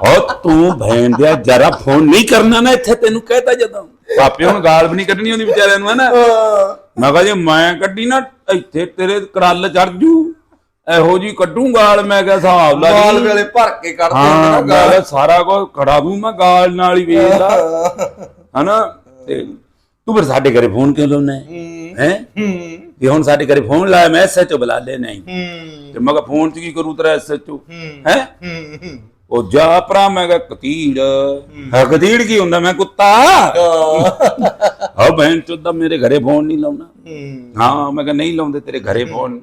ਓ ਤੂੰ ਭੈਣ ਦਿਆ ਜਰਾ ਫੋਨ ਨਹੀਂ ਕਰਨਾ ਨਾ ਇੱਥੇ ਤੈਨੂੰ ਕਹਿਤਾ ਜਦੋਂ। ਪਾਪੇ ਹੁਣ ਗਾਲ ਵੀ ਨਹੀਂ ਕੱਢਣੀ ਹੁੰਦੀ ਵਿਚਾਰਿਆਂ ਨੂੰ ਹਨਾ? ਮੈਂ ਕਿਹਾ ਜੇ ਮੈਂ ਕੱਢੀ ਨਾ ਇੱਥੇ ਤੇਰੇ ਕਰਲ ਚੜ ਜੂ। ਇਹੋ ਜੀ ਕੱਢੂ ਗਾਲ। ਮੈਂ ਕਿਹਾ ਹਿਸਾਬ ਲਾ ਲਈ। ਵੇਲੇ ਭਰ ਕੇ ਹਾਂ ਮੈਂ ਨਾ ਗਾਲ। ਸਾਰਾ ਕੁਝ ਖੜਾ ਦੂੰ ਮੈਂ ਗਾਲ ਨਾਲ ਹੀ ਵੇਚਦਾ ਹਨਾ? ਤੇ ਤੂੰ ਫਿਰ ਸਾਡੇ ਘਰੇ ਫੋਨ ਕਿਉਂ ਲਾਉਣਾ ਹੈ? ਹੂੰ। ਵੀ ਹੁਣ ਸਾਡੇ ਘਰੇ ਫੋਨ ਲਾਇਆ ਮੈਂ ਐਸਐਚਓ ਬੁਲਾ ਲੈ ਨਹੀਂ। ਤੇ ਮੈਂ ਕਿਹਾ ਫੋਨ 'ਚ ਕੀ ਕਰੂ ਤੇਰਾ ਐਸਐਚਓ ਹੈ। ਹੂੰ? ਉਹ ਜਾ ਭਰਾ ਮੈਂ ਕਿਹਾ ਕਤੀੜ। ਹੈ। ਕਤੀੜ ਕੀ ਹੁੰਦਾ? ਮੈਂ ਕੁੱਤਾ। ਹਾਂ। ਬਹਿਨ ਚੋਦਾ ਮੇਰੇ ਘਰੇ ਫੋਨ ਨਹੀਂ ਲਾਉਣਾ। ਹਾਂ। ਮੈਂ ਕਿਹਾ ਨਹੀਂ ਲਾਉਂਦੇ ਤੇਰੇ ਘਰੇ ਫੋਨ।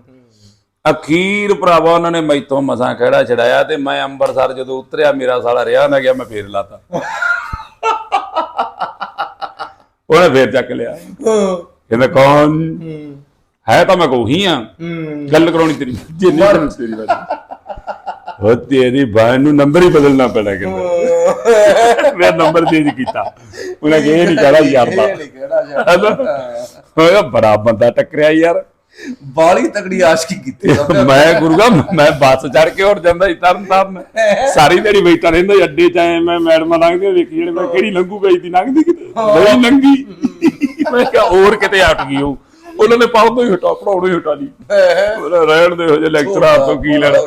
ਅਖੀਰ ਭਰਾਵਾ ਉਹਨਾਂ ਨੇ ਮੈਥੋਂ ਮਸਾਂ ਖੜਾ ਛਡਾਇਆ ਤੇ ਮੈਂ ਅੰਮ੍ਰਿਤਸਰ ਜਦੋਂ ਉਤਰਿਆ ਮੇਰਾ ਸਾਲਾ ਰਿਹਾ ਨਾ ਗਿਆ ਮੈਂ ਫੇਰ ਲਾਤਾ। ਉਹਨੇ ਫੇਰ ਚੱਕ ਲਿਆ। ਕਹਿੰਦਾ ਕੌਣ? ਹੈ। ਤਾਂ ਮੈਂ ਕੋਹੀ ਆ। ਗੱਲ ਕਰਾਉਣੀ ਤੇਰੀ। ਜਿੰਨੀ ਤੈਨੂੰ ਤੇਰੀ ਵਾਲੀ ਉਹ ਤੇਰੀ ਬਾਣ ਨੂੰ ਨੰਬਰ ਹੀ ਬਦਲਣਾ ਪੈਣਾ ਕਹਿੰਦਾ। ਮੈਂ ਨੰਬਰ ਚੇਂਜ ਕੀਤਾ। ਉਹਨੇ ਕਿਹਾ ਇਹ ਨਹੀਂ ਕਹਦਾ ਯਾਰ ਦਾ। ਇਹ ਨਹੀਂ ਕਿਹੜਾ ਜਾ ਹੋਇਆ ਬੜਾ ਬੰਦਾ ਟੱਕਰਿਆ ਯਾਰ। ਬਾਲੀ ਤਕੜੀ ਆਸ਼ਕੀ ਕੀਤੀ। [LAUGHS] ਮੈਂ ਗੁਰੂਗਾ ਮੈਂ ਬੱਸ ਚੜ ਕੇ ਉੱਠ ਜਾਂਦਾ ਸੀ ਤਰਨ ਤਾਰਨ। [LAUGHS] ਸਾਰੀ ਦਿਹਾੜੀ ਬੈਠਾ ਰਹਿੰਦਾ ਅੱਡੇ ਚ ਆਏ ਮੈਂ ਮੈਡਮਾਂ ਲੰਘਦੇ ਵੇਖੀ ਜਿਹੜੇ ਮੈਂ ਕਿਹੜੀ ਲੰਘੂ ਗਈ ਦੀ ਲੰਘਦੀ ਕਿਤੇ? ਨਹੀਂ ਲੰਗੀ ਮੈਂ ਕਿਹਾ ਹੋਰ ਕਿਤੇ ਹਟ ਗਈ ਉਹ। ਉਹਨਾਂ ਨੇ ਪਾਉ ਤੋਂ ਹੀ ਹਟਾ ਪੜਾਉਣੋਂ ਹੀ ਹਟਾ ਲਈ। [LAUGHS] ਰਹਿਣ ਦੇ ਹੋ ਜੇ ਲੈਕਚਰਾਰ ਤੋਂ ਕੀ ਲੈਣਾ।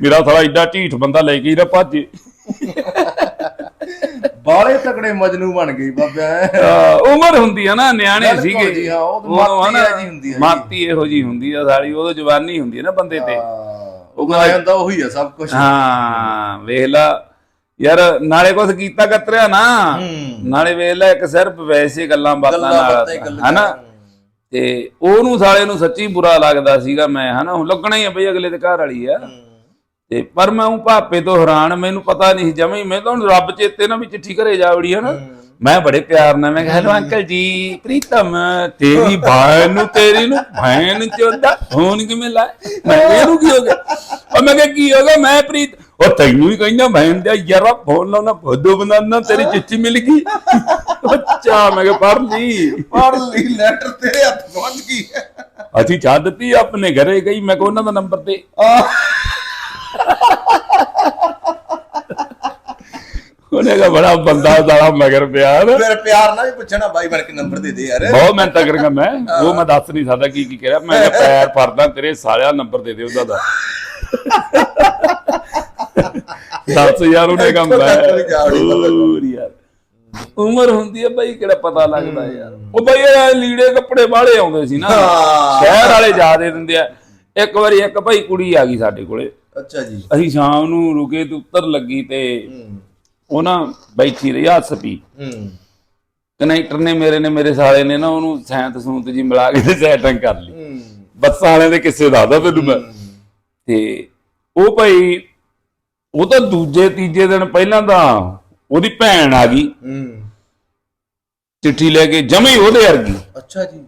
ਮੇਰਾ ਸਾਲਾ ਐਡਾ ਢੀਠ ਬੰਦਾ ਲੈ ਕੇ ਹੀ ਨਾ ਭੱਜੇ। ਬਾਲੇ ਤਕੜੇ ਮਜਨੂ ਬਣ ਗਈ ਬਾਬਿਆ। ਅਹ ਉਮਰ ਹੁੰਦੀ ਆ ਨਾ ਨਿਆਣੇ ਬਿਲਕੁਲ ਸੀਗੇ। ਜੀ, ਹਾਂ, ਉਹ ਤਾਂ ਉਦੋਂ ਮਾਤੀ ਇਹੋ ਜਿਹੀ ਹੁੰਦੀ ਆ ਜੀ। ਮਾਤੀ ਇਹੋ ਜੀ ਹੁੰਦੀ ਆ ਸਾਲੀ ਉਦੋਂ ਜਵਾਨੀ ਹੁੰਦੀ ਆ ਨਾ ਬੰਦੇ ਤੇ। ਉਹ ਕਹਿੰਦਾ ਹੁੰਦਾ ਉਹੀ ਆ ਸਭ ਕੁਝ ਹਾਂ ਵੇਖ ਲਾ ਯਾਰ ਨਾਲੇ ਕੁਝ ਕੀਤਾ ਕਤਰਿਆ ਨਾ। ਨਾਲੇ ਵੇਖ ਲੈ ਇੱਕ ਸਿਰਫ ਵੈਸੇ ਗੱਲਾਂ ਬਾਤਾਂ ਗੱਲਾਂ ਨਾਲ ਬਾਤਾਂ ਹੀ ਗੱਲਾਂ। ਹਨਾ? ਤੇ ਉਹਨੂੰ ਸਾਲੇ ਨੂੰ ਸੱਚੀ ਬੁਰਾ ਲੱਗਦਾ ਸੀਗਾ ਮੈਂ ਹਨਾ? ਹੁਣ ਲੱਗਣਾ ਹੀ ਆ ਬਈ ਅਗਲੇ ਦੇ ਘਰ ਵਾਲੀ ਆ। ਤੇ ਪਰ ਮੈਂ ਉਹ ਭਾਪੇ ਤੋਂ ਹੈਰਾਨ ਮੈਨੂੰ ਪਤਾ ਨਹੀਂ ਜਮੇ ਹੀ ਮੈਂ ਤਾਂ ਰੱਬ ਚੇਤੇ ਨਾਲ ਵੀ ਚਿੱਠੀ ਘਰੇ ਜਾ ਵੜੀ ਹਨਾ? ਮੈਂ ਬੜੇ ਪਿਆਰ ਨਾਲ ਮੈਂ ਕਿਹਾ ਹੈਲੋ ਅੰਕਲ ਜੀ ਪ੍ਰੀਤਮ ਤੇਰੀ ਭੈਣ ਨੂੰ ਤੇਰੀ ਨੂੰ ਭੈਣ ਚੋਦਾ ਫੋਨ ਕਿਵੇਂ ਲਾ ਮੈਂ ਇਹਨੂੰ ਕੀ ਹੋ ਗਿਆ? ਉਹ ਮੈਂ ਕਿਹਾ ਕੀ ਹੋ ਗਿਆ? ਮੈਂ ਪ੍ਰੀਤ ਉਹ ਤੈਨੂੰ ਹੀ ਕਹਿੰਦਾ ਭੈਣ ਦਾ ਯਾਰਾ ਫੋਨ ਲਾਉਣਾ ਫੋਦੋ ਬਣਾਉਣਾ ਤੇਰੀ ਚਿੱਠੀ ਮਿਲ ਗਈ? ਅੱਛਾ ਮੈਂ ਕਿਹਾ ਪੜ੍ਹ ਲਈ। ਪੜ ਲਈ ਲੈਟਰ ਤੇਰੇ ਹੱਥ ਪਹੁੰਚ ਗਈ ਅਸੀਂ ਚਾਹ ਦਿੱਤੀ ਆਪਣੇ ਘਰੇ ਗਈ ਮੈਂ ਕਿਹਾ ਉਹਨਾਂ ਦਾ ਨੰਬਰ ਦੇ। ਉਹਨੇ ਕਹਾ ਬੜਾ ਬੰਦਾ ਸਾਲਾ ਮਗਰ ਪਿਆ ਨਾ। ਫਿਰ ਪਿਆਰ ਨਾਲ ਵੀ ਪੁੱਛਣਾ ਬਾਈ ਬਣ ਕੇ ਨੰਬਰ ਦੇ ਦੇ ਯਾਰ। ਬਹੁਤ ਮਿਹਨਤ ਕਰਾਂਗਾ ਮੈਂ। ਉਹ ਮੈਂ ਦੱਸ ਨਹੀਂ ਸਕਦਾ ਕੀ ਕੀ ਕਰਿਆ ਮੈਂ ਕਿਹਾ ਪੈਰ ਫੜਦਾ ਤੇਰੇ ਸਾਲਿਆ ਨੰਬਰ ਦੇ ਦੇ ਉਹਦਾ ਦਾ। ਦੱਸ ਯਾਰ ਉਹਨੇ ਕੰਮ ਮੈਂ। ਯਾਰ। ਉਮਰ ਹੁੰਦੀ ਹੈ ਬਾਈ ਕਿਹੜਾ ਪਤਾ ਲੱਗਦਾ ਯਾਰ। ਉਹ ਬਾਈ ਇਹ ਲੀੜੇ ਕੱਪੜੇ ਬਾਹਲੇ ਆਉਂਦੇ ਸੀ ਨਾ। ਸ਼ਹਿਰ ਵਾਲੇ ਜਾ ਦੇ ਦਿੰਦੇ ਆ। ਇੱਕ ਵਾਰੀ ਇੱਕ ਭਾਈ ਕੁੜੀ ਆ ਗਈ ਸਾਡੇ ਕੋਲੇ। ਅੱਛਾ ਜੀ। ਅਸੀਂ ਸ਼ਾਮ ਨੂੰ ਰੁਕੇ ਤੇ ਉੱਤਰ ਲੱਗੀ ਤੇ ਉਹ ਨਾ ਬੈਠੀ ਰਹੀ ਹੱਸ ਪੀ ਹੂੰ। ਕਨੈਕਟਰ ਨੇ ਮੇਰੇ ਨੇ ਮੇਰੇ ਸਾਲੇ ਨੇ ਨਾ ਉਹਨੂੰ ਸੈਂਤ ਸੂਤ ਜੀ ਮਿਲਾ ਕੇ ਸੈਟਿੰਗ ਕਰ ਲਈ। ਬੱਸਾਂ ਵਾਲਿਆਂ ਦੇ ਕਿੱਸੇ ਦੱਸਦਾ ਤੈਨੂੰ ਮੈਂ। ਤੇ ਉਹ ਭਾਈ ਉਹ ਤਾਂ ਦੂਜੇ ਤੀਜੇ ਦਿਨ ਪਹਿਲਾਂ ਤਾਂ ਉਹਦੀ ਭੈਣ ਆ ਗਈ। ਹੂੰ। ਚਿੱਠੀ ਲੈ ਕੇ ਜਮੇ ਉਹਦੇ ਵਰਗੀ। ਅੱਛਾ ਜੀ।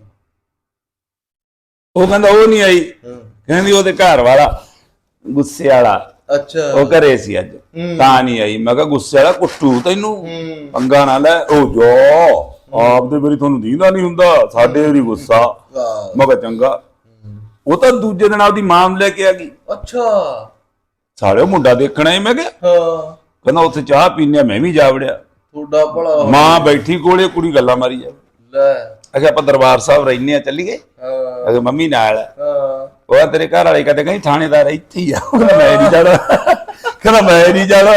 ਉਹ ਕਹਿੰਦਾ ਉਹ ਨਹੀਂ ਆਈ। ਕਹਿੰਦੀ ਉਹਦੇ ਘਰ ਵਾਲਾ। ਗੁੱਸੇ ਵਾਲਾ। ਅੱਛਾ। ਉਹ ਘਰੇ ਸੀ ਅੱਜ। ਤਾਂ ਨਹੀਂ ਆਈ। ਮੈਂ ਕਿਹਾ ਗੁੱਸੇ ਵਾਲਾ ਕੁੱਟੂ ਤੈਨੂੰ। ਪੰਗਾ ਨਾ ਲੈ। ਉਹ ਜੋ ਆਪ ਦੇ ਵਾਰੀ ਤੁਹਾਨੂੰ ਦੀਂਦਾ ਨਹੀਂ ਹੁੰਦਾ। ਸਾਡੇ ਵਾਰੀ ਗੁੱਸਾ। ਮੈਂ ਕਿਹਾ ਚੰਗਾ। ਉਹ ਤਾਂ ਦੂਜੇ ਦਿਨ ਆਪਦੀ ਮਾਂ ਨੂੰ ਲੈ ਕੇ ਆ ਗਈ। ਅੱਛਾ। ਸਾਲਿਓ ਮੁੰਡਾ ਦੇਖਣਾ ਹੀ ਮੈਂ ਕਿਹਾ। ਹਾਂ। ਕਹਿੰਦਾ ਉੱਥੇ ਚਾਹ ਆ, ਮੈਂ ਵੀ ਜਾ ਵੜਿਆ। ਤੁਹਾਡਾ ਭਲਾ। ਮਾਂ ਬੈਠੀ ਕੋਲੇ ਕੁੜੀ ਗੱਲਾਂ ਮਾਰੀ ਜਾ ਲੈ। ਅਖੇ ਆਪਾਂ ਦਰਬਾਰ ਸਾਹਿਬ ਰਹਿੰਦੇ ਆ ਚੱਲੀਏ? ਹਾਂ। ਅਗੇ ਮੰਮੀ ਨਾਲ। ਹਾਂ। ਉਹ ਤੇਰੇ ਘਰ ਵਾਲੇ ਕਦੇ ਕਹਿੰਦੀ ਥਾਣੇਦਾਰ ਇੱਥੇ ਹੀ ਆ ਕਹਿੰਦਾ ਮੈਂ ਨਹੀਂ ਜਾਣਾ। ਕਹਿੰਦਾ ਮੈਂ ਨਹੀਂ ਜਾਣਾ।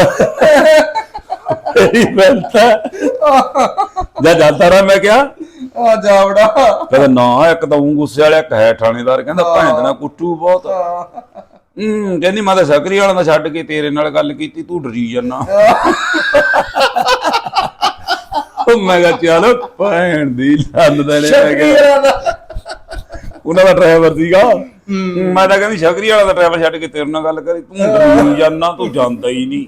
ਇਹ ਬੰਦਾ ਜਾ ਜਾਂਦਾ ਰਹਾ ਮੈਂ ਕਿਹਾ। ਆ ਜਾਵੜਾ ਕਹਿੰਦਾ ਨਾ ਇੱਕ ਤਾਂ ਉਹ ਗੁੱਸੇ ਵਾਲਾ ਇੱਕ ਹੈ ਥਾਣੇਦਾਰ। ਕਹਿੰਦਾ ਭੈਣ ਦਾ ਕੁੱਟੂ ਬਹੁਤ। ਹੂੰ। ਕਹਿੰਦੀ ਮੈਂ ਤਾਂ ਸਕਰੀ ਵਾਲਾ ਦਾ ਛੱਡ ਕੇ ਤੇਰੇ ਨਾਲ ਗੱਲ ਕੀਤੀ ਤੂੰ ਡਰੀ ਜਾਨਾ। ਉਹ ਮੈਂ ਕਿਹਾ ਚੱਲ ਭੈਣ ਦੀ ਲੰਨ ਦੇ ਨੇ ਮੈਂ ਕਿਹਾ ਉਹਨਾਂ ਦਾ ਡਰਾਈਵਰ ਸੀਗਾ। ਮੈਂ ਤਾਂ ਕਹਿੰਦੀ ਸ਼ਕਰੀ ਵਾਲਾ ਦਾ ਡਰਾਈਵਰ ਛੱਡ ਕੇ ਤੇਰੇ ਨਾਲ ਗੱਲ ਕਰੀ ਤੂੰ ਡਰੀ ਜਾਨਾ ਤੂੰ ਜਾਂਦਾ ਹੀ ਨਹੀਂ।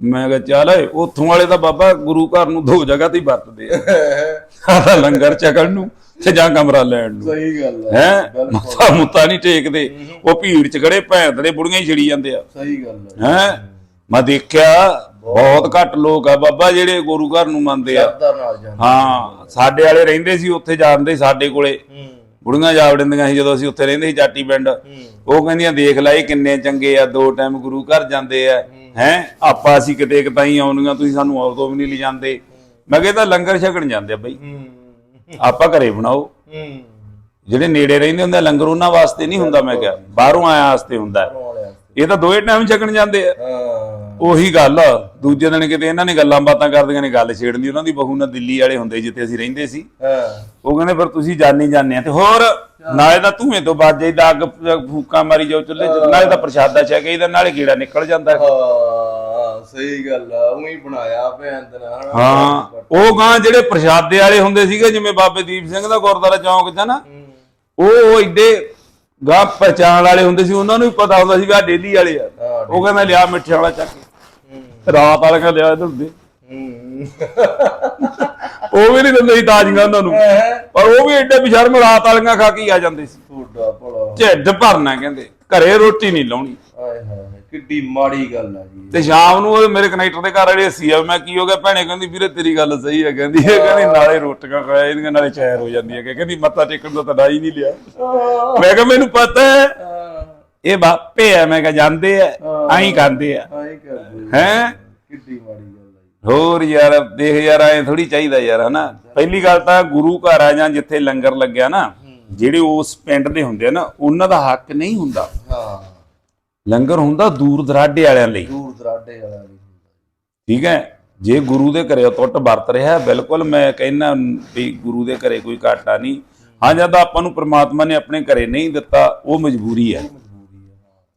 ਮੈਂ ਕਿਹਾ ਚੱਲ ਏ ਉੱਥੋਂ ਵਾਲੇ ਤਾਂ ਬਾਬਾ ਗੁਰੂ ਘਰ ਨੂੰ ਦੋ ਜਗ੍ਹਾ ਤੇ ਹੀ ਵਰਤਦੇ ਆ। ਲੰਗਰ ਛਕਣ ਨੂੰ ਤੇ ਜਾਂ ਕਮਰਾ ਲੈਣ ਨੂੰ। ਸਹੀ ਗੱਲ ਹੈ? ਹੈ ਮੱਥਾ ਮੁੱਤਾ ਨਹੀਂ ਟੇਕਦੇ। ਉਹ ਭੀੜ ਚ ਖੜੇ ਭੈਣ ਦੇ ਬੁੜੀਆਂ ਹੀ ਛਿੜੀ ਜਾਂਦੇ ਆ। ਸਹੀ ਗੱਲ ਹੈ ਹੈ? ਮੈਂ ਦੇਖਿਆ ਬਹੁਤ ਘੱਟ ਲੋਕ ਆ ਬਾਬਾ ਜਿਹੜੇ ਗੁਰੂ ਘਰ ਨੂੰ ਮੰਨਦੇ ਆ। ਸ਼ਰਧਾ ਨਾਲ ਜਾਂਦਾ। ਹਾਂ ਸਾਡੇ ਵਾਲੇ ਰਹਿੰਦੇ ਸੀ ਉੱਥੇ ਜਾਂਦੇ ਸਾਡੇ ਕੋਲੇ। ਬੁੜੀਆਂ ਜਾ ਵੜਿੰਦੀਆਂ ਸੀ ਜਦੋਂ ਅਸੀਂ ਉੱਥੇ ਰਹਿੰਦੇ ਸੀ ਜਾਟੀ ਪਿੰਡ। ਉਹ ਕਹਿੰਦੀਆਂ ਦੇਖ ਲੈ ਇਹ ਕਿੰਨੇ ਚੰਗੇ ਆ ਦੋ ਟਾਈਮ ਗੁਰੂ ਘਰ ਜਾਂਦੇ ਆ। ਹੈ। ਆਪਾਂ ਅਸੀਂ ਕਿਤੇ ਕਿਤਾਈ ਆਉਣੀਆਂ ਤੁਸੀਂ ਸਾਨੂੰ ਉਦੋਂ ਵੀ ਨਹੀਂ ਲਿਜਾਂਦੇ। ਮੈਂ ਕਿਹਾ ਇਹ ਤਾਂ ਲੰਗਰ ਛਕਣ ਜਾਂਦੇ ਆ ਬਈ। ਆਪਾਂ ਘਰੇ ਬਣਾਓ। ਜਿਹੜੇ ਨੇੜੇ ਰਹਿੰਦੇ ਹੁੰਦੇ ਲੰਗਰ ਉਹਨਾਂ ਵਾਸਤੇ ਨਹੀਂ ਹੁੰਦਾ ਮੈਂ ਕਿਹਾ। ਬਾਹਰੋਂ ਆਇਆ ਵਾਸਤੇ ਹੁੰਦਾ। ਇਹ ਤਾਂ ਦੋਏ ਟਾਈਮ ਛਕਣ ਜਾਂਦੇ ਆ। ਉਹੀ ਗੱਲ ਦੂਜੇ ਦਿਨ ਕਿਤੇ ਇਹਨਾਂ ਨੇ ਗੱਲਾਂ ਬਾਤਾਂ ਕਰਦੀਆਂ ਨੇ ਗੱਲ ਛੇੜਨੀ ਉਹਨਾਂ ਦੀ ਬਹੂ ਨਾਲ ਦਿੱਲੀ ਵਾਲੇ ਹੁੰਦੇ ਜਿੱਥੇ ਅਸੀਂ ਰਹਿੰਦੇ ਸੀ। ਹਾਂ। ਉਹ ਕਹਿੰਦੇ ਫਿਰ ਤੁਸੀਂ ਜਾਣੀ ਜਾਂਦੇ ਆ। ਤੇ ਹੋਰ ਨਾਲੇ ਤਾਂ ਧੂਏ ਤੋਂ ਬਾਅਦ ਜਾਈਦਾ ਅੱਗ ਫੂਕਾਂ ਮਾਰੀ ਜਾਓ ਚੁੱਲ੍ਹੇ 'ਚ ਨਾਲੇ ਤਾਂ ਪ੍ਰਸ਼ਾਦਾ ਛਕ ਇਹਦਾ ਨਾਲੇ ਕੀੜਾ ਨਿਕਲ ਜਾਂਦਾ। ਹੈ। ਸਹੀ ਗੱਲ ਆ ਉਹੀ ਬਣਾਇਆ ਭੈਣ ਦੇ। ਹਾਂ ਉਹ ਗਾਂ ਜਿਹੜੇ ਪ੍ਰਸ਼ਾਦੇ ਵਾਲੇ ਹੁੰਦੇ ਸੀਗੇ ਜਿਵੇਂ ਬਾਬੇ ਦੀਪ ਸਿੰਘ ਦਾ ਗੁਰਦੁਆਰਾ ਚੌਂਕ 'ਚ ਨਾ। ਉਹ ਇੱਡੇ ਗਾਂ ਪਛਾਣ ਵਾਲੇ ਹੁੰਦੇ ਸੀ ਉਹਨਾਂ ਨੂੰ ਵੀ ਪਤਾ ਹੁੰਦਾ ਸੀ ਵੀ ਆ ਡੇਲੀ ਵਾਲੇ ਆ। ਉਹ ਕਹਿੰਦਾ ਲਿਆ ਮਿੱਠੇ ਵਾਲਾ ਚੱਕ ਰਾਤ ਵਾਲਾ ਕਹਿੰਦਾ ਲਿਆ ਇਧਰ ਦੇ। ਉਹ ਵੀ ਨਹੀਂ ਦਿੰਦੇ ਸੀ ਤਾਜ਼ੀਆਂ ਉਹਨਾਂ ਨੂੰ? ਪਰ ਉਹ ਵੀ ਐਡੇ ਬਿਸ਼ਰਮ ਰਾਤ ਵਾਲੀਆਂ ਖਾ ਕੇ ਹੀ ਆ ਜਾਂਦੇ ਸੀ। ਤੁਹਾਡਾ ਭਲਾ। ਢਿੱਡ ਭਰਨਾ ਕਹਿੰਦੇ। ਘਰੇ ਰੋਟੀ ਨਹੀਂ ਲਾਉਣੀ। ਹਾਏ ਕਿੱਡੀ ਮਾੜੀ ਗੱਲ ਆ ਜੀ। ਤੇ ਸ਼ਾਮ ਨੂੰ ਉਹ ਮੇਰੇ ਕਨੈਕਟਰ ਦੇ ਘਰ ਵਾਲੇ ਸੀ ਆ ਮੈਂ ਕੀ ਹੋ ਗਿਆ ਭੈਣੇ ਕਹਿੰਦੀ ਵੀਰੇ ਤੇਰੀ ਗੱਲ ਸਹੀ ਹੈ ਕਹਿੰਦੀ ਇਹ ਕਹਿੰਦੀ ਨਾਲੇ ਰੋਟੀਆਂ ਖਾਇਆ ਇਹਦੀਆਂ ਨਾਲੇ ਚੈਰ ਹੋ ਜਾਂਦੀ ਹੈ ਕਹਿੰਦੀ ਮੱਥਾ ਟੇਕਣ ਦਾ ਤਾਂ ਹੀ ਨਹੀਂ ਲਿਆ। ਮੈਂ ਕਿਹਾ ਮੈਨੂੰ ਪਤਾ ਹਾਂ ਇਹ ਬਾਪੇ ਆ ਮੈਂ ਕਿਹਾ ਜਾਂਦੇ ਆ ਆਈ ਖਾਂਦੇ ਆ। ਆਈ ਕਰਦੇ ਹੈ? ਕਿੱਡੀ ਮਾੜੀ ਗੱਲ ਆ ਹੋਰ ਯਾਰ ਦੇਖ ਯਾਰ ਐ ਥੋੜੀ ਚਾਹੀਦਾ ਯਾਰ ਹਨਾ? ਪਹਿਲੀ ਗੱਲ ਤਾਂ ਗੁਰੂ ਘਰ ਆ ਜਾਂ ਜਿੱਥੇ ਲੰਗਰ ਲੱਗਿਆ ਨਾ ਜਿਹੜੇ ਉਸ ਪਿੰਡ ਦੇ ਹੁੰਦੇ ਆ ਨਾ ਉਹਨਾਂ ਦਾ ਹੱਕ ਨਹੀਂ ਹੁੰਦਾ। ਹਾਂ। ਲੰਗਰ ਹੁੰਦਾ ਦੂਰ ਦਰਾਡੇ ਵਾਲਿਆਂ ਲਈ। ਦੂਰ ਦਰਾਡੇ ਵਾਲਾ ਨਹੀਂ ਹੁੰਦਾ ਠੀਕ ਹੈ? ਜੇ ਗੁਰੂ ਦੇ ਘਰੇ ਟੁੱਟ ਵਰਤ ਰਿਹਾ ਬਿਲਕੁਲ ਮੈਂ ਕਹਿੰਨਾ ਵੀ ਗੁਰੂ ਦੇ ਘਰੇ ਕੋਈ ਘਾਟਾ ਨਹੀਂ। ਹਾਂ ਜਦ ਆਪਾਂ ਨੂੰ ਪ੍ਰਮਾਤਮਾ ਨੇ ਆਪਣੇ ਘਰੇ ਨਹੀਂ ਦਿੱਤਾ ਉਹ ਮਜਬੂਰੀ ਹੈ।